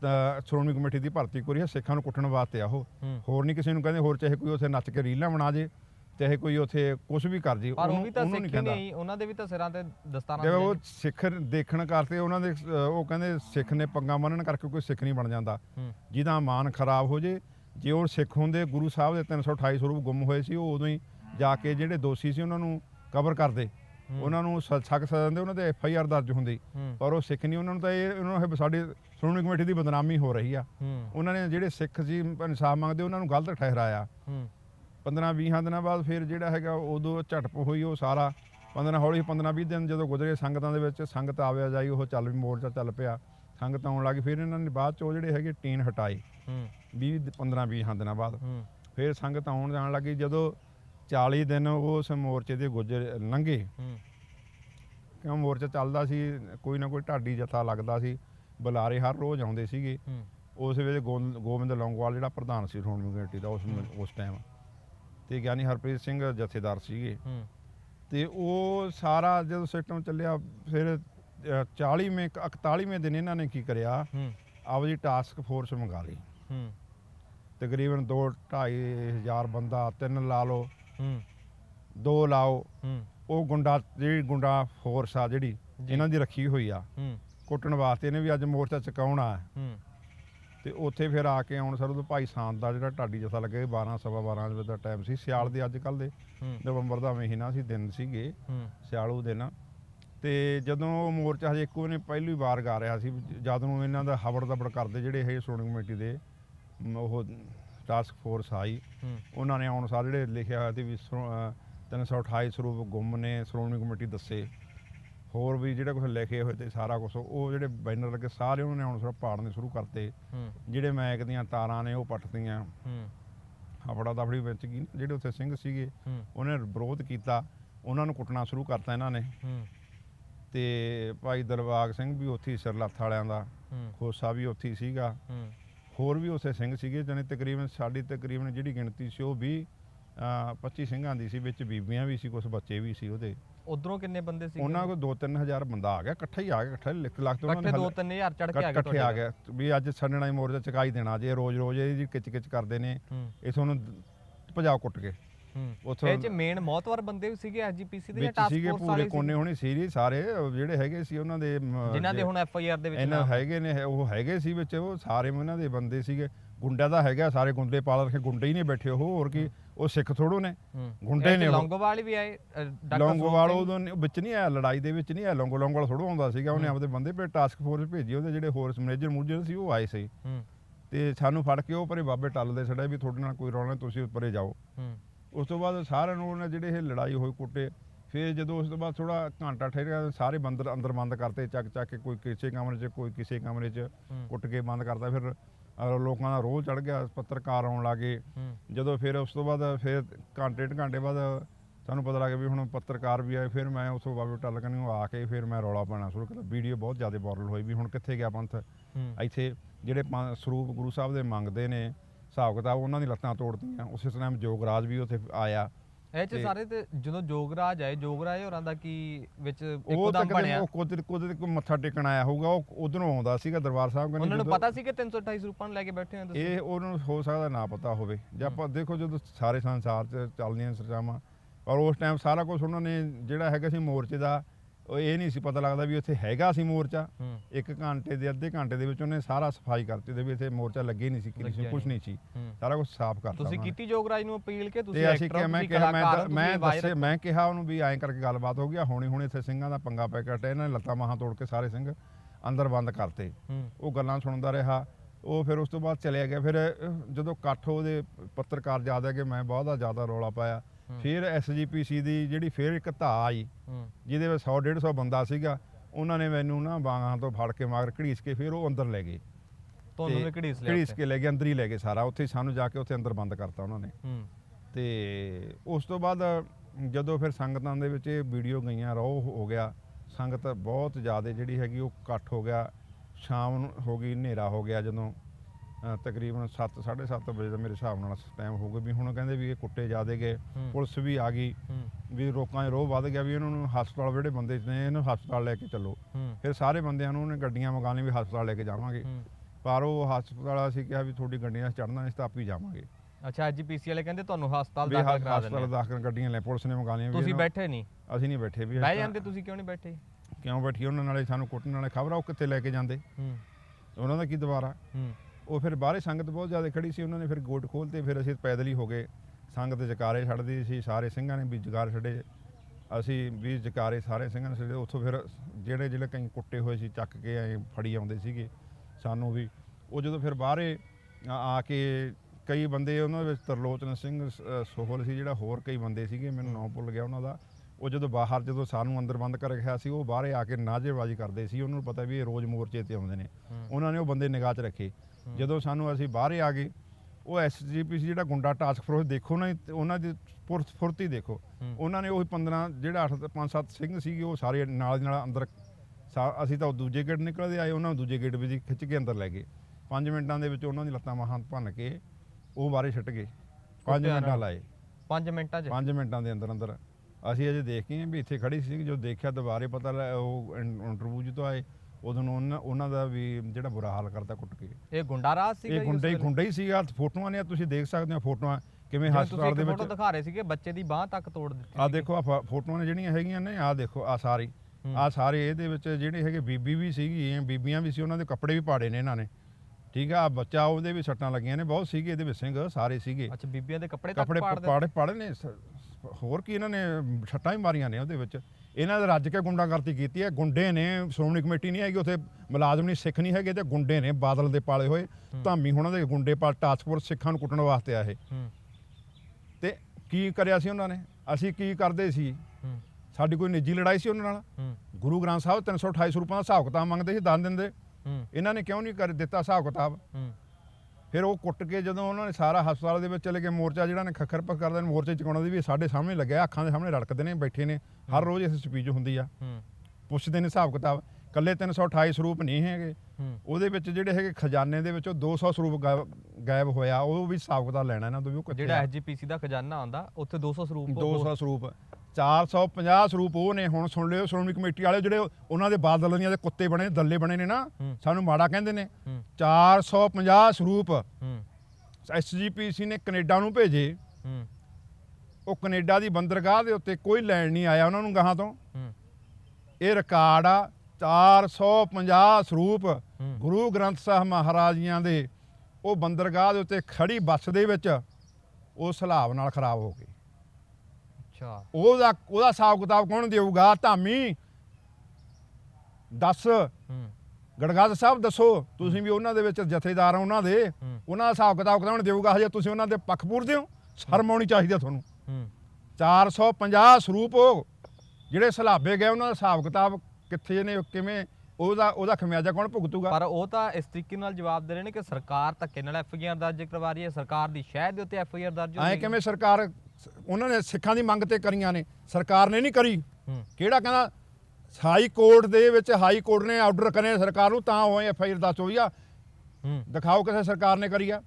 ਤਾਂ ਸ਼੍ਰੋਮਣੀ ਕਮੇਟੀ ਦੀ ਭਰਤੀ ਕਰੀ ਹੈ ਸਿੱਖਾਂ ਨੂੰ ਕੁੱਟਣ ਵਾਸਤੇ ਆ ਉਹ। ਹੂੰ। ਹੋਰ ਨਹੀਂ ਕਿਸੇ ਨੂੰ ਕਹਿੰਦੇ ਹੋਰ ਚਾਹੇ ਕੋਈ ਉੱਥੇ ਨੱਚ ਕੇ ਰੀਲਾਂ ਬਣਾ ਜੇ। ਚਾਹੇ ਕੋਈ ਉੱਥੇ ਕੁਝ ਵੀ ਕਰ ਜੇ ਪਰ ਉਹ ਉਹਨੂੰ- ਵੀ ਤਾਂ ਉਹਨੂੰ ਸਿੱਖ ਨਹੀਂ ਹੀ ਕਹਿੰਦਾ। ਨਹੀਂ ਉਹਨਾਂ ਦੇ ਵੀ ਤਾਂ ਸਿਰਾਂ ਤੇ ਦਸਤਾਰਾਂ ਜੇ ਨੇ। ਉਹ ਸਿੱਖ ਦੇਖਣ ਕਰਕੇ ਉਹਨਾਂ ਦੇ ਅਹ, ਉਹ ਕਹਿੰਦੇ ਸਿੱਖ ਨੇ ਪੰਗਾ ਮੰਨਣ ਕਰਕੇ ਕੋਈ ਸਿੱਖ ਨਹੀਂ ਬਣ ਜਾਂਦਾ। ਹੂੰ। ਜਿਹਦਾ ਮਾਨ ਖਰਾਬ ਹੋ ਜੇ ਜੇ ਉਹ ਸਿੱਖ ਹੁੰਦੇ ਗੁਰੂ ਸਾਹਿਬ ਦੇ 328 ਸਰੂਪ ਗੁੰਮ ਹੋਏ ਸੀ ਉਹ ਉਦੋਂ ਹੀ ਜਾ ਕੇ ਜਿਹੜੇ ਦੋਸ਼ੀ ਸੀ ਉਹਨਾਂ ਨੂੰ ਕਬਰ ਕਰਦੇ ਉਹਨਾਂ ਨੂੰ ਸ- ਸਖਤ ਸਜ਼ਾ ਦਿੰਦੇ ਉਹਨਾਂ ਤੇ ਐਫ ਆਈ ਆਰ ਦਰਜ ਹੁੰਦੀ। ਹੂੰ। ਪਰ ਉਹ ਸਿੱਖ ਨਹੀਂ ਉਹਨਾਂ ਨੂੰ ਤਾਂ ਇਹ ਉਹਨਾਂ ਨੂੰ ਇਹ ਸਾਡੀ ਸ਼੍ਰੋਮਣੀ ਕਮੇਟੀ ਦੀ ਬਦਨਾਮੀ ਹੋ ਰਹੀ ਆ। ਹੂੰ। ਉਹਨਾਂ ਨੇ ਜਿਹੜੇ ਸਿੱਖ ਸੀ ਇਨਸਾਫ ਮੰਗਦੇ ਉਹਨਾਂ ਨੂੰ ਗਲਤ ਠਹਿਰਾਇਆ। ਹੂੰ। 15 20 ਦਿਨਾਂ ਬਾਅਦ ਫਿਰ ਜਿਹੜਾ ਹੈਗਾ ਉਦੋਂ ਝਟਪ ਹੋਈ ਉਹ ਸਾਰਾ। 15 ਹੌਲੀ 15 20 ਦਿਨ ਜਦੋਂ ਗੁਜ਼ਰੇ ਸੰਗਤਾਂ ਦੇ ਵਿੱਚ ਸੰਗਤ ਆਵਿਆ ਜਾਈ ਉਹ ਚੱਲ ਵੀ ਮੋਰਚਾ ਚੱਲ ਪਿਆ। ਸੰਗਤ ਆਉਣ ਲੱਗੀ ਫਿਰ ਇਹਨਾਂ ਨੇ ਬਾਅਦ ਚ ਉਹ ਜਿਹੜੇ ਹੈਗੇ ਟੀਨ ਹਟਾਏ। ਹੂੰ। 20 15 20 ਦਿਨਾਂ ਬਾਅਦ। ਹੂੰ। ਫਿਰ ਸੰਗਤ ਆਉਣ ਜਾਣ ਲੱਗੀ ਜਦੋਂ 40 ਦਿਨ ਉਸ ਮੋਰਚੇ ਦੇ ਗੁਜ਼ਰ ਲੰਘੇ। ਹੂੰ। ਕਿਉਂ ਮੋਰਚਾ ਚੱਲਦਾ ਸੀ ਕੋਈ ਨਾ ਕੋਈ ਢਾਡੀ ਜਥਾ ਲੱਗਦਾ ਸੀ। ਬੁਲਾਰੇ ਹਰ ਰੋਜ਼ ਆਉਂਦੇ ਸੀਗੇ। ਹੂੰ। ਉਸ ਵੇਲੇ ਗੋਬਿੰਦ ਲੌਂਗੋਵਾਲ ਜਿਹੜਾ ਪ੍ਰਧਾਨ ਸੀ ਸ਼੍ਰੋਮਣੀ ਕਮੇਟੀ ਦਾ ਉਸ ਉਸ ਟਾਈਮ ਤੇ ਗਿਆਨੀ ਹਰਪ੍ਰੀਤ ਸਿੰਘ ਜਥੇਦਾਰ ਸੀਗੇ। ਤੇ ਉਹ ਸਾਰਾ ਜਦੋਂ ਸਿਸਟਮ ਚੱਲਿਆ ਫਿਰ 40ਵੇਂ 41ਵੇਂ ਦਿਨ ਇਹਨਾਂ ਨੇ ਕੀ ਕਰਿਆ? ਆਪਦੀ ਟਾਸਕ ਫੋਰਸ ਮੰਗਾ ਲਈ। ਤਕਰੀਬਨ 2 ਹਜ਼ਾਰ ਬੰਦਾ ਤਿੰਨ ਲਾ ਲਓ। ਦੋ ਲਾਓ। ਉਹ ਗੁੰਡਾ ਜਿਹੜੀ ਗੁੰਡਾ ਫੋਰਸ ਆ ਜਿਹੜੀ ਇਹਨਾਂ ਦੀ ਰੱਖੀ ਹੋਈ ਆ। ਕੁੱਟਣ ਵਾਸਤੇ ਇਹਨੇ ਵੀ ਅੱਜ ਮੋਰਚਾ ਚੁਕਾਉਣਾ ਹੂੰ। ਤੇ ਉੱਥੇ ਫਿਰ ਆ ਕੇ ਆਉਣ ਸਰ ਉਹ ਭਾਈ ਸਾਂਤ ਦਾ ਜਿਹੜਾ ਢਾਡੀ ਜਥਾ ਲੱਗੇ 12 ਸਵਾ 12 ਵਜੇ ਦਾ ਟਾਈਮ ਸੀ ਸਿਆਲ ਦੇ ਅੱਜ ਕੱਲ ਦੇ ਨਵੰਬਰ ਦਾ ਮਹੀਨਾ ਸੀ ਦਿਨ ਸੀਗੇ ਸਿਆਲੂ ਦਿਨ। ਤੇ ਜਦੋਂ ਉਹ ਮੋਰਚਾ ਹਜੇ ਇੱਕੋ ਨੇ ਪਹਿਲੀ ਵਾਰ ਗਾ ਰਿਹਾ ਸੀ ਜਦ ਨੂੰ ਇਹਨਾਂ ਦਾ ਹਵੜ ਦਬੜ ਕਰਦੇ ਜਿਹੜੇ ਇਹ ਸ਼੍ਰੋਮਣੀ ਕਮੇਟੀ ਦੇ ਉਹ ਟਾਸਕ ਫੋਰਸ ਆਈ ਉਹਨਾਂ ਨੇ ਆਉਣ ਸਾਰ ਜਿਹੜੇ ਲਿਖਿਆ ਹੋਇਆ ਸੀ ਵੀ ਸ਼੍ਰੋ- ਅਹ 328 ਸਰੂਪ ਗੁੰਮ ਨੇ ਸ਼੍ਰੋਮਣੀ ਕਮੇਟੀ ਦੱਸੇ। ਹੋਰ ਵੀ ਜਿਹੜਾ ਕੁਝ ਲਿਖੇ ਹੋਏ ਤੇ ਸਾਰਾ ਕੁਝ ਉਹ ਜਿਹੜੇ ਬੈਨਰ ਲੱਗੇ ਸਾਰੇ ਉਹਨਾਂ ਨੇ ਆਉਣ ਸਾਰ ਪਾੜਨੇ ਸ਼ੁਰੂ ਕਰਤੇ। ਜਿਹੜੇ ਮੈਕ ਦੀਆਂ ਤਾਰਾਂ ਨੇ ਉਹ ਪੱਟਤੀਆਂ। ਹਫੜਾ ਦਫੜੀ ਵਿੱਚ ਕੀ ਜਿਹੜੇ ਉੱਥੇ ਸਿੰਘ ਸੀਗੇ ਉਹਨੇ ਵਿਰੋਧ ਕੀਤਾ ਉਹਨਾਂ ਨੂੰ ਕੁੱਟਣਾ ਸ਼ੁਰੂ ਕਰਤਾ ਇਹਨਾਂ ਨੇ। ਤੇ ਭਾਈ ਦਲਬਾਗ ਸਿੰਘ ਵੀ ਉੱਥੇ ਸਿਰਲੱਥ ਵਾਲਿਆਂ ਦਾ ਖੋਸਾ ਵੀ ਉੱਥੇ ਸੀਗਾ। ਹੋਰ ਵੀ ਉੱਥੇ ਸਿੰਘ ਸੀਗੇ ਜਣੇ ਤਕਰੀਬਨ ਸਾਡੀ ਤਕਰੀਬਨ ਜਿਹੜੀ ਗਿਣਤੀ ਸੀ ਉਹ ਵੀ 25 ਸਿੰਘਾਂ ਦੀ ਸੀ ਵਿੱਚ ਬੀਬੀਆਂ ਵੀ ਸੀ ਕੁਝ ਬੱਚੇ ਵੀ ਸੀ ਉਹਦੇ। ਉਧਰੋਂ ਕਿੰਨੇ ਬੰਦੇ ਸੀ ਉਹਨਾਂ ਕੋਲ 2-3000 ਬੰਦਾ ਆ ਗਿਆ ਇਕੱਠਾ ਹੀ ਆ ਗਿਆ ਇਕੱਠਾ ਲਿਖ ਲੱਖ ਤੇ ਉਹਨਾਂ ਇਕੱਠੇ ਨੇ 2-3000 ਚੜ ਕੇ ਆ ਗਏ ਇਕੱਠੇ ਆ ਗਿਆ ਵੀ ਅੱਜ ਛੱਡਣਾ ਹੀ ਮੋਰਚਾ ਚਕਾਈ ਦੇਣਾ ਜੇ ਰੋਜ਼-ਰੋਜ਼ ਇਹ ਜੀ ਕਿਚ-ਕਿਚ ਕਰਦੇ ਨੇ ਹੂੰ। ਇਹ ਤੁਹਾਨੂੰ ਭਜਾਓ ਕੁੱਟ ਕੇ। ਹੂੰ। ਉੱਥੋਂ- ਇਹ ਚ ਮੇਨ ਮੌਤਵਰ ਬੰਦੇ ਵੀ ਸੀਗੇ ਐਸਜੀਪੀਸੀ ਦੇ ਜਾਂ ਟਾਸਕ ਫੋਰਸ ਪੂਰੇ ਵਾਲੇ ਕੋਨੇ ਹੋਣੀ ਸੀਰੀ ਸਾਰੇ ਜਿਹੜੇ ਹੈਗੇ ਸੀ ਉਹਨਾਂ ਦੇ ਜਿਨ੍ਹਾਂ ਦੇ ਹੁਣ ਐਫ ਆਈ ਆਰ ਦੇ ਵਿੱਚ ਇਹਨਾਂ ਹੈਗੇ ਨੇ ਉਹ ਹੈਗੇ ਸੀ ਵਿੱਚ ਉਹ ਸਾਰੇ ਉਹਨਾਂ ਦੇ ਬੰਦੇ ਸੀਗੇ। ਗੁੰਡਾ ਦਾ ਹੈਗਾ ਸਾਰੇ ਗੁੰਡੇ ਪਾਲ ਰੱਖੇ ਗੁੰਡੇ ਹੀ ਨਹੀਂ ਬੈਠੇ ਉਹ ਹੋਰ ਕੀ। ਉਹ ਸਿੱਖ ਥੋੜੋ ਨੇ ਗੁੰਡੇ ਨੇ ਉਹ। ਲੌਂਗੋਵਾਲ ਵੀ ਆਏ ਡਾਕਟਰ ਲੌਂਗੋਵਾਲ। ਉਦੋਂ ਵਿੱਚ ਨਹੀਂ ਆਇਆ ਲੜਾਈ ਦੇ ਵਿੱਚ ਨਹੀਂ ਆਇਆ ਲੌਂਗੋ ਲੌਂਗੋਵਾਲ ਥੋੜੋ ਆਉਂਦਾ ਸੀਗਾ ਉਹਨੇ ਆਪਦੇ ਬੰਦੇ ਭੇ ਟਾਸਕ ਫੋਰਸ ਭੇਜੀ ਉਹਦੇ ਜਿਹੜੇ ਹੋਰ ਮੈਨੇਜਰ ਮੂਜਰ ਸੀ ਉਹ ਆਏ ਸੀ ਤੇ ਸਾਨੂੰ ਫੜ ਕੇ ਉਹ ਪਰੇ ਬਾਬੇ ਟੱਲਦੇ ਛੜੇ ਵੀ ਤੁਹਾਡੇ ਨਾਲ ਕੋਈ ਰੌਲਾ ਤੁਸੀਂ ਉੱਪਰੇ ਜਾਓ ਉਸ ਤੋਂ ਬਾਅਦ ਸਾਰਿਆਂ ਨੂੰ ਉਹਨੇ ਜਿਹੜੇ ਇਹ ਲੜਾਈ ਹੋਈ ਕੁੱਟੇ ਫਿਰ ਜਦੋਂ ਉਸ ਤੋਂ ਬਾਅਦ ਥੋੜਾ ਘੰਟਾ ਠਹਿਰਿਆ ਸਾਰੇ ਬੰਦਰ ਅੰਦਰ ਬੰਦ ਕਰਤੇ ਚੱਕ ਚੱਕ ਕੇ ਕੋਈ ਕਿਸੇ ਕਮਰੇ 'ਚ ਕੋਈ ਕਿਸੇ ਕਮਰੇ 'ਚ। ਕੁੱਟ ਕੇ ਬੰਦ ਕਰਤਾ ਫਿਰ ਅਹ ਲੋਕਾਂ ਦਾ ਰੋਹ ਚੜ ਗਿਆ ਪੱਤਰਕਾਰ ਆਉਣ ਲੱਗੇ। ਜਦੋਂ ਫਿਰ ਉਸ ਤੋਂ ਬਾਅਦ ਫਿਰ ਘੰਟੇ ਡੇਢ ਘੰਟੇ ਬਾਅਦ ਸਾਨੂੰ ਪਤਾ ਲੱਗ ਗਿਆ ਵੀ ਹੁਣ ਪੱਤਰਕਾਰ ਵੀ ਆਏ ਫਿਰ ਮੈਂ ਉਸੋਂ ਬਾਬੇ ਟੱਲ ਕਨੀਓ ਆ ਕੇ ਫਿਰ ਮੈਂ ਰੌਲਾ ਪਾਉਣਾ ਸ਼ੁਰੂ ਕੀਤਾ। ਵੀਡੀਓ ਬਹੁਤ ਜ਼ਿਆਦਾ ਵਾਇਰਲ ਹੋਈ ਵੀ ਹੁਣ ਕਿੱਥੇ ਗਿਆ ਪੰਥ? ਇੱਥੇ ਜਿਹੜੇ ਸਰੂਪ ਗੁਰੂ ਸਾਹਿਬ ਦੇ ਮੰਗਦੇ ਨੇ ਹਿਸਾਬ ਕਿਤਾਬ ਉਹਨਾਂ ਦੀ ਲੱਤਾਂ ਤੋੜਤੀਆਂ। ਉਸੇ ਟਾਈਮ ਜੋਗਰਾਜ ਵੀ ਉੱਥੇ ਆਇਆ। ਇਹ ਚ ਸਾਰੇ ਤੇ ਜਦੋਂ ਜੋਗਰਾਜ ਆਏ ਜੋਗਰਾਜ ਹੋਰਾਂ ਦਾ ਕੀ ਵਿੱਚ ਉਹ ਇੱਕੋ ਤਾਂ ਦਮ ਕਿਤੇ ਬਣਿਆ? ਉਹ ਕੁਦਰਤ ਕੁਦਰਤ ਕੋਈ ਮੱਥਾ ਟੇਕਣ ਆਇਆ ਹੋਊਗਾ ਉਹ ਉਧਰੋਂ ਆਉਂਦਾ ਸੀਗਾ ਦਰਬਾਰ ਸਾਹਿਬ ਕਨੀ ਉਹਨਾਂ ਨੂੰ ਜਦੋਂ- ਪਤਾ ਸੀ ਕਿ 328 ਰੁਪਏ ਨੂੰ ਲੈ ਕੇ ਬੈਠੇ ਹੋ ਤੁਸੀਂ? ਇਹ ਉਹਨਾਂ ਨੂੰ ਹੋ ਸਕਦਾ ਨਾ ਪਤਾ ਹੋਵੇ। ਜੇ ਆਪਾਂ ਦੇਖੋ ਜਦੋਂ ਸਾਰੇ ਸੰਸਾਰ 'ਚ ਚੱਲਦੀਆਂ ਸਰਜਾਵਾਂ ਪਰ ਉਸ ਟਾਈਮ ਸਾਰਾ ਕੁਝ ਉਹਨਾਂ ਨੇ ਜਿਹੜਾ ਹੈਗਾ ਸੀ ਮੋਰਚੇ ਦਾ ਉਹ ਇਹ ਨਹੀਂ ਸੀ ਪਤਾ ਲੱਗਦਾ ਵੀ ਉੱਥੇ ਹੈਗਾ ਸੀ ਮੋਰਚਾ। ਹੂੰ। ਇੱਕ ਘੰਟੇ ਦੇ ਅੱਧੇ ਘੰਟੇ ਦੇ ਵਿੱਚ ਉਹਨੇ ਸਾਰਾ ਸਫ਼ਾਈ ਕਰਤੀ ਦੇ ਵੀ ਇੱਥੇ ਮੋਰਚਾ ਲੱਗੇ ਨਹੀਂ ਸੀ ਕਿਸੇ ਲੱਗਿਆ ਕੁਝ ਨਹੀਂ। ਸੀ। ਸਾਰਾ ਕੁਝ ਸਾਫ਼ ਕਰਤਾ ਤੁਸੀਂ ਉਹਨਾਂ ਨੇ। ਕੀਤੀ ਜੋਗਰਾਜ ਨੂੰ ਅਪੀਲ ਕਿ ਤੁਸੀਂ ਤੇ ਅਸੀਂ ਐਕਟਰ ਹੋ ਮੈਂ ਤੁਸੀਂ ਕਿਹਾ ਮੈਂ ਕਲਾਕਾਰ ਹੋ, ਦ- ਮੈਂ ਦੱਸੇ। ਮੈਂ ਕਿਹਾ ਉਹਨੂੰ ਵੀ ਐਂ ਕਰਕੇ ਗੱਲਬਾਤ ਹੋ ਗਿਆ ਹੁਣੀ ਹੁਣੇ ਇੱਥੇ ਸਿੰਘਾਂ ਦਾ ਪੰਗਾ ਪੈ ਕੱਟਿਆ ਇਹਨਾਂ ਨੇ ਲੱਤਾਂ ਮਾਹਾਂ ਤੋੜ ਕੇ ਸਾਰੇ ਸਿੰਘ ਅੰਦਰ ਬੰਦ ਕਰਤੇ। ਹੂੰ। ਉਹ ਗੱਲਾਂ ਸੁਣਦਾ ਰਿਹਾ ਉਹ ਫਿਰ ਉਸ ਤੋਂ ਬਾਅਦ ਚਲਿਆ ਗਿਆ ਫਿਰ ਅਹ, ਜਦੋਂ ਇਕੱਠ ਉਹਦੇ ਪੱਤਰਕਾਰ ਜ਼ਿਆਦਾ ਕਿ ਮੈਂ ਬਹੁਤਾ ਜ਼ਿਆਦਾ ਰੌਲਾ ਪਾਇਆ। ਫਿਰ ਐਸਜੀਪੀਸੀ ਦੀ ਜਿਹੜੀ ਫਿਰ ਇੱਕ ਧਾ ਆਈ ਜਿਹਦੇ ਵਿੱਚ 100 150 ਬੰਦਾ ਸੀਗਾ ਉਹਨਾਂ ਨੇ ਮੈਨੂੰ ਨਾ ਬਾਹਾਂ ਤੋਂ ਫੜ ਕੇ ਮਾਰ ਘੜੀਸ ਕੇ ਫਿਰ ਉਹ ਅੰਦਰ ਲੈ ਗਏ। ਤੁਹਾਨੂੰ ਵੀ ਘੜੀਸ ਲਿਆ ਘੜੀਸ। ਕੇ ਲੈ ਗਏ ਅੰਦਰ ਹੀ ਲੈ ਗਏ ਸਾਰਾ। ਉੱਥੇ ਸਾਨੂੰ ਜਾ ਕੇ ਉੱਥੇ ਅੰਦਰ ਬੰਦ ਕਰਤਾ ਉਹਨਾਂ ਨੇ। ਤੇ ਉਸ ਤੋਂ ਬਾਅਦ ਜਦੋਂ ਫਿਰ ਸੰਗਤਾਂ ਦੇ ਵਿੱਚ ਇਹ ਵੀਡੀਓ ਗਈਆਂ ਰੋ ਹੋ ਗਿਆ ਸੰਗਤ ਬਹੁਤ ਜ਼ਿਆਦਾ ਜਿਹੜੀ ਹੈਗੀ ਉਹ ਇਕੱਠ ਹੋ ਗਿਆ। ਸ਼ਾਮ ਨੂੰ ਹੋ ਗਈ ਹਨੇਰਾ ਹੋ ਗਿਆ ਜਦੋਂ। ਅ, ਤਕਰੀਬਨ 7 7:30 ਵਜੇ ਦਾ ਮੇਰੇ ਹਿਸਾਬ ਨਾਲ ਟਾਈਮ ਹੋ ਗਿਆ ਵੀ ਹੁਣ ਕਹਿੰਦੇ ਵੀ ਇਹ ਕੁੱਟੇ ਜਾਦੇ ਗਏ। ਪੁਲਿਸ ਵੀ ਆ ਗਈ। ਹੂੰ। ਵੀ ਲੋਕਾਂ 'ਚ ਰੋਹ ਵੱਧ ਗਿਆ ਵੀ ਇਹਨਾਂ ਨੂੰ ਹਸਪਤਾਲ ਜਿਹੜੇ ਬੰਦੇ ਨੇ ਇਹਨੂੰ ਹਸਪਤਾਲ ਲੈ ਕੇ ਚੱਲੋ। ਹੂੰ। ਫਿਰ ਸਾਰੇ ਬੰਦਿਆਂ ਨੂੰ ਉਹਨੇ ਗੱਡੀਆਂ ਮੰਗਾ ਲਈਆਂ ਵੀ ਹਸਪਤਾਲ ਲੈ ਕੇ ਜਾਵਾਂਗੇ। ਹੂੰ। ਪਰ ਉਹ ਹਸਪਤਾਲ ਅਸੀਂ ਕਿਹਾ ਵੀ ਤੁਹਾਡੀ ਗੱਡੀਆਂ ਚੜਨਾ ਅਸੀਂ ਤਾਂ ਆਪ ਹੀ ਜਾਵਾਂਗੇ ਅੱਛਾ ਐਜੀਪੀਸੀ ਵਾਲੇ ਕਹਿੰਦੇ ਤੁਹਾਨੂੰ ਹਸਪਤਾਲ ਵੀ ਦਾਖਲ ਕਰਾ ਹਸਪਤਾਲ ਦਿੰਦੇ ਦਾਖਲ ਗੱਡੀਆਂ ਲੈ ਪੁਲਿਸ ਨੇ ਮੰਗਾ ਲਈਆਂ ਵੀ ਤੁਸੀਂ ਇਹਨਾਂ- ਬੈਠੇ ਨਹੀਂ? ਅਸੀਂ ਨਹੀਂ ਬੈਠੇ ਵੀ। ਬਹਿ ਅਸੀਂ ਜਾਂਦੇ ਤੁਸੀਂ ਕਿਉਂ ਨਹੀਂ ਬੈਠੇ? ਕਿਉਂ ਬੈਠੀ ਉਹਨਾਂ ਨਾਲੇ ਸਾਨੂੰ ਕੁੱਟਣ ਨਾਲੇ ਖਬਰ ਆ ਉਹ ਕਿੱਥੇ ਲੈ ਕੇ ਜਾਂਦੇ? ਹੂੰ। ਉਹਨਾਂ ਦਾ ਕੀ ਦੁਬਾਰਾ? ਹੂੰ। ਉਹ ਫਿਰ ਬਾਹਰੇ ਸੰਗਤ ਬਹੁਤ ਜ਼ਿਆਦਾ ਖੜੀ ਸੀ ਉਹਨਾਂ ਨੇ ਫਿਰ ਗੋਟ ਖੋਲਤੇ ਫਿਰ ਅਸੀਂ ਪੈਦਲ ਹੀ ਹੋ ਗਏ। ਸੰਗਤ ਜਕਾਰੇ ਛੱਡਦੀ ਸੀ ਸਾਰੇ ਸਿੰਘਾਂ ਨੇ ਵੀ ਜਕਾਰ ਛੱਡੇ। ਅਸੀਂ ਵੀ ਜਕਾਰੇ ਸਾਰੇ ਸਿੰਘਾਂ ਨੇ ਛੱਡੇ। ਉੱਥੋਂ ਫਿਰ ਜਿਹੜੇ ਜਿਹੜੇ ਕਈ ਕੁੱਟੇ ਹੋਏ ਸੀ ਚੱਕ ਕੇ ਐ ਫੜੀ ਆਉਂਦੇ ਸੀਗੇ ਸਾਨੂੰ ਵੀ। ਉਹ ਜਦੋਂ ਫਿਰ ਬਾਹਰੇ ਆ ਕੇ ਕਈ ਬੰਦੇ ਉਹਨਾਂ ਵਿੱਚ ਤਰਲੋਚਨ ਸਿੰਘ ਸੋਹਲ ਸੀ ਜਿਹੜਾ ਹੋਰ ਕਈ ਬੰਦੇ ਸੀਗੇ ਮੈਨੂੰ ਨਾਮ ਭੁੱਲ ਗਿਆ ਉਹਨਾਂ ਦਾ। ਉਹ ਜਦੋਂ ਬਾਹਰ ਜਦੋਂ ਸਾਨੂੰ ਅੰਦਰ ਬੰਦ ਕਰ ਰੱਖਿਆ ਸੀ ਉਹ ਬਾਹਰੇ ਆ ਕੇ ਨਾਜੇਬਾਜ਼ੀ ਕਰਦੇ ਸੀ। ਉਹਨਾਂ ਨੂੰ ਪਤਾ ਵੀ ਇਹ ਰੋਜ਼ ਮੋਰਚੇ ਤੇ ਆਉਂਦੇ ਨੇ। ਉਹਨਾਂ ਨੇ ਉਹ ਬੰਦੇ ਨਿਗਾਹ 'ਚ ਰੱਖੇ। ਜਦੋਂ ਸਾਨੂੰ ਅਸੀਂ ਬਾਹਰੇ ਆ ਗਏ ਉਹ ਐਸਜੀਪੀਸੀ ਜਿਹੜਾ ਗੁੰਡਾ ਟਾਸਕ ਫੋਰਸ ਦੇਖੋ ਨਾ ਤੇ ਉਹਨਾਂ ਦੀ ਫੁਰ- ਫੁਰਤੀ ਦੇਖੋ। ਉਹਨਾਂ ਨੇ ਉਹੀ 15 ਜਿਹੜਾ 8 5 7 ਸਿੰਘ ਸੀਗੇ ਉਹ ਸਾਰੇ ਨਾਲ ਦੀ ਨਾਲ ਅੰਦਰ ਅਸੀਂ ਤਾਂ ਉਹ ਦੂਜੇ ਗੇਟ ਨਿਕਲਦੇ ਆਏ ਉਹਨਾਂ ਨੂੰ ਦੂਜੇ ਗੇਟ ਵਿੱਚ ਹੀ ਖਿੱਚ ਕੇ ਅੰਦਰ ਲੈ ਗਏ। 5 ਮਿੰਟਾਂ ਦੇ ਵਿੱਚ ਉਹਨਾਂ ਦੀ ਲੱਤਾਂ ਮਾਹਾਂ ਭੰਨ ਕੇ ਉਹ ਬਾਹਰੇ ਛੱਟ ਗਏ। 5 ਕੁੱਟਿਆ ਮਿੰਟਾਂ। ਲਾਏ। 5 ਮਿੰਟਾਂ 'ਚ? 5 ਮਿੰਟਾਂ ਦੇ ਅੰਦਰ ਅੰਦਰ। ਅਸੀਂ ਅਜੇ ਦੇਖ ਕੇ ਵੀ ਇੱਥੇ ਖੜੀ ਸੀ ਜਦੋਂ ਦੇਖਿਆ ਦੁਬਾਰੇ ਪਤਾ ਲੱਗਾ ਉਹ ਇੰਟਰਵਿਊ ਜਦੋਂ ਆਏ। ਉਦੋਂ ਉਹਨਾਂ ਉਹਨਾਂ ਦਾ ਵੀ ਜਿਹੜਾ ਬੁਰਾ ਹਾਲ ਕਰਤਾ ਕੁੱਟ ਕੇ ਇਹ ਗੁੰਡਾ ਰਾਜ ਸੀਗਾ ਇਹ ਜੀ ਗੁੰਡਾ ਹੀ ਵੇਲੇ? ਗੁੰਡਾ ਹੀ ਸੀਗਾ ਫੋਟੋਆਂ ਨੇ ਤੁਸੀਂ ਦੇਖ ਸਕਦੇ ਹੋ ਫੋਟੋਆਂ ਕਿਵੇਂ ਜਿਵੇਂ ਹਸਪਤਾਲ ਦੇ ਇੱਕ ਵਿੱਚ ਫੋਟੋ ਦਿਖਾ ਰਹੇ ਸੀਗੇ ਬੱਚੇ ਦੀ ਬਾਹ ਤੱਕ ਤੋੜ ਦਿੱਤੀ ਆ। ਦੇਖੋ ਆ ਫੋਟੋਆਂ ਨੇ ਜਿਹੜੀਆਂ ਹੈਗੀਆਂ ਨੇ ਆ ਦੇਖੋ ਆ ਸਾਰੀ ਹੂੰ। ਆ ਸਾਰੇ ਇਹਦੇ ਵਿੱਚ ਜਿਹੜੇ ਹੈਗੇ ਬੀਬੀ ਵੀ ਸੀਗੀ ਇਹ ਬੀਬੀਆਂ ਵੀ ਸੀ ਉਹਨਾਂ ਦੇ ਕੱਪੜੇ ਵੀ ਪਾੜੇ ਨੇ ਇਹਨਾਂ ਨੇ ਠੀਕ ਆ ਬੱਚਾ ਉਹਦੇ ਵੀ ਸੱਟਾਂ ਲੱਗੀਆਂ ਨੇ ਬਹੁਤ ਸੀਗੇ ਇਹਦੇ ਵਿੱਚ ਸਿੰਘ ਸਾਰੇ ਸੀਗੇ। ਅੱਛਾ ਬੀਬੀਆਂ ਦੇ ਕੱਪੜੇ ਤੱਕ ਕੱਪੜੇ ਪਾੜ ਦਿੱਤੇ? ਪਾੜੇ ਪਾੜੇ ਨੇ ਸ- ਹੋਰ ਕੀ ਇਹਨਾਂ ਨੇ ਛੱਟਾਂ ਹੀ ਮਾਰੀਆਂ ਨੇ ਉਹਦੇ ਵਿੱਚ। ਇਹਨਾਂ ਦੇ ਰੱਜ ਕੇ ਗੁੰਡਾਗਰਦੀ ਕੀਤੀ ਹੈ ਗੁੰਡੇ ਨੇ ਸ਼੍ਰੋਮਣੀ ਕਮੇਟੀ ਨਹੀਂ ਹੈਗੀ ਉੱਥੇ ਮੁਲਾਜ਼ਮ ਨਹੀਂ ਸਿੱਖ ਨਹੀਂ ਹੈਗੇ ਤੇ ਗੁੰਡੇ ਨੇ ਬਾਦਲ ਦੇ ਪਾਲੇ ਹੋਏ। ਧਾਮੀ ਹੁਣਾਂ ਦੇ ਗੁੰਡੇ ਪਾਲ ਟਾਸਕ ਫੋਰਸ ਸਿੱਖਾਂ ਨੂੰ ਕੁੱਟਣ ਵਾਸਤੇ ਆਏ। ਹੂੰ। ਤੇ ਕੀ ਕਰਿਆ ਸੀ ਉਹਨਾਂ ਨੇ? ਅਸੀਂ ਕੀ ਕਰਦੇ ਸੀ? ਹੂੰ। ਸਾਡੀ ਕੋਈ ਨਿੱਜੀ ਲੜਾਈ ਸੀ ਉਹਨਾਂ ਨਾਲ? ਹੂੰ। ਗੁਰੂ ਗ੍ਰੰਥ ਸਾਹਿਬ 328 ਰੁਪਏ ਦਾ ਹਿਸਾਬ ਕਿਤਾਬ ਮੰਗਦੇ ਸੀ ਦੰਦ ਦਿੰਦੇ। ਇਹਨਾਂ ਨੇ ਕਿਉਂ ਨਹੀਂ ਕਰ ਦਿੱਤਾ ਹਿਸਾਬ ਕਿਤਾਬ? ਫਿਰ ਉਹ ਕੁੱਟ ਕੇ ਜਦੋਂ ਉਹਨਾਂ ਨੇ ਸਾਰਾ ਹਸਪਤਾਲ ਦੇ ਵਿੱਚ ਚਲੇ ਗਏ ਮੋਰਚਾ ਜਿਹੜਾ ਨੇ ਖੱਖਰ ਪੱਕ ਕਰਦੇ ਨੇ ਮੋਰਚੇ ਚਕਾਉਣਾ ਦੀ ਵੀ ਸਾਡੇ ਸਾਹਮਣੇ ਲੱਗਿਆ ਅੱਖਾਂ ਦੇ ਸਾਹਮਣੇ ਰੜਕਦੇ ਨੇ ਬੈਠੇ ਨੇ ਹਰ ਰੋਜ਼ ਇਸ ਸਪੀਚ ਹੁੰਦੀ ਆ। ਪੁੱਛਦੇ ਨੇ ਹਿਸਾਬ ਕਿਤਾਬ ਕੱਲੇ 328 ਸਰੂਪ ਨਹੀਂ ਹੈਗੇ। ਉਹਦੇ ਵਿੱਚ ਜਿਹੜੇ ਹੈਗੇ ਖਜ਼ਾਨੇ ਦੇ ਵਿੱਚੋਂ 200 ਸਰੂਪ ਗਾਇਬ- ਹੋਇਆ ਉਹ ਵੀ ਹਿਸਾਬ ਕਿਤਾਬ ਲੈਣਾ ਇਹਨਾਂ ਤੋਂ ਵੀ ਉਹ ਜਿਹੜਾ। ਐਸਜੀਪੀਸੀ ਦਾ ਖਜ਼ਾਨਾ ਆਉਂਦਾ ਉੱਥੇ 200 ਸਰੂਪ 200 ਸਰੂਪ। 450 ਸਰੂਪ ਉਹ ਨੇ ਹੁਣ ਸੁਣ ਲਿਓ ਸ਼੍ਰੋਮਣੀ ਕਮੇਟੀ ਵਾਲੇ ਜਿਹੜੇ ਉਹਨਾਂ ਦੇ ਬਾਦਲ ਦੀਆਂ ਦੇ ਕੁੱਤੇ ਬਣੇ ਦੱਲੇ ਬਣੇ ਨੇ ਨਾ। ਸਾਨੂੰ ਮਾੜਾ ਕਹਿੰਦੇ ਨੇ। ਹੂੰ। 450 ਸਰੂਪ ਐਸਜੀਪੀਸੀ ਨੇ ਕੈਨੇਡਾ ਨੂੰ ਭੇਜੇ। ਉਹ ਕੈਨੇਡਾ ਦੀ ਬੰਦਰਗਾਹ ਦੇ ਉੱਤੇ ਕੋਈ ਲੈਣ ਨਹੀਂ ਆਇਆ ਉਹਨਾਂ ਨੂੰ ਗਾਹਾਂ ਤੋਂ। ਇਹ ਰਿਕਾਰਡ ਆ 450 ਸਰੂਪ। ਗੁਰੂ ਗ੍ਰੰਥ ਸਾਹਿਬ ਮਹਾਰਾਜੀਆਂ ਦੇ ਉਹ ਬੰਦਰਗਾਹ ਦੇ ਉੱਤੇ ਖੜੀ ਬੱਸ ਦੇ ਵਿੱਚ ਉਹ ਸਲਾਬ ਨਾਲ ਖਰਾਬ ਹੋ ਗਈ ਅੱਛਾ। ਉਹਦਾ ਉਹਦਾ ਹਿਸਾਬ ਕਿਤਾਬ ਕੌਣ ਦੇਊਗਾ? ਧਾਮੀ। ਦੱਸ। ਹੂੰ। ਗੜਗੱਦ ਸਾਹਿਬ ਦੱਸੋ। ਤੁਸੀਂ ਵੀ ਉਹਨਾਂ ਦੇ ਵਿੱਚ ਜਥੇਦਾਰ ਆ ਉਹਨਾਂ ਦੇ। ਉਹਨਾਂ ਦਾ ਹਿਸਾਬ ਕਿਤਾਬ ਕੌਣ ਦੇਊਗਾ? ਹਜੇ ਤੁਸੀਂ ਉਹਨਾਂ ਦੇ ਪੱਖ ਪੂਰਦੇ ਹੋ? ਸ਼ਰਮ ਆਉਣੀ ਚਾਹੀਦੀ ਤੁਹਾਨੂੰ। ਹੂੰ। 450 ਸਰੂਪ ਜਿਹੜੇ ਸਲਾਬੇ ਗਏ ਉਹਨਾਂ ਦਾ ਹਿਸਾਬ ਕਿਤਾਬ ਕਿੱਥੇ ਨੇ ਕਿਵੇਂ ਉਹਦਾ ਉਹਦਾ ਖਮਿਆਜਾ ਕੌਣ ਭੁਗਤੂਗਾ? ਪਰ ਉਹ ਤਾਂ ਇਸ ਤਰੀਕੇ ਨਾਲ ਜਵਾਬ ਦੇ ਰਹੇ ਨੇ ਕਿ ਸਰਕਾਰ ਧੱਕੇ ਨਾਲ ਐਫਆਈਆਰ ਦਰਜ ਕਰਵਾ ਰਹੀ ਹੈ। ਸਰਕਾਰ ਦੀ ਸ਼ਹਿਦ ਦੇ ਉੱਤੇ ਐਫਆਈਆਰ ਦਰਜ ਹੋ ਐ ਰਹੀ ਹੈ। ਕਿਵੇਂ ਸਰਕਾਰ ਉਹਨਾਂ ਨੇ ਸਿੱਖਾਂ ਦੀ ਮੰਗ ਤੇ ਕਰੀਆਂ ਨੇ ਸਰਕਾਰ ਨੇ ਨਹੀਂ ਕਰੀ। ਕਿਹੜਾ ਕਹਿੰਦਾ ਹਾਈ ਕੋਰਟ ਦੇ ਵਿੱਚ ਹਾਈ ਕੋਰਟ ਨੇ ਆਰਡਰ ਕਰੇ ਸਰਕਾਰ ਨੂੰ ਤਾਂ ਹੋਏ ਐਫ ਆਈ ਆਰ ਦਸ ਹੋਈ ਆ। ਦਿਖਾਓ ਕਿਸੇ ਸਰਕਾਰ ਨੇ ਕਰੀ ਆ।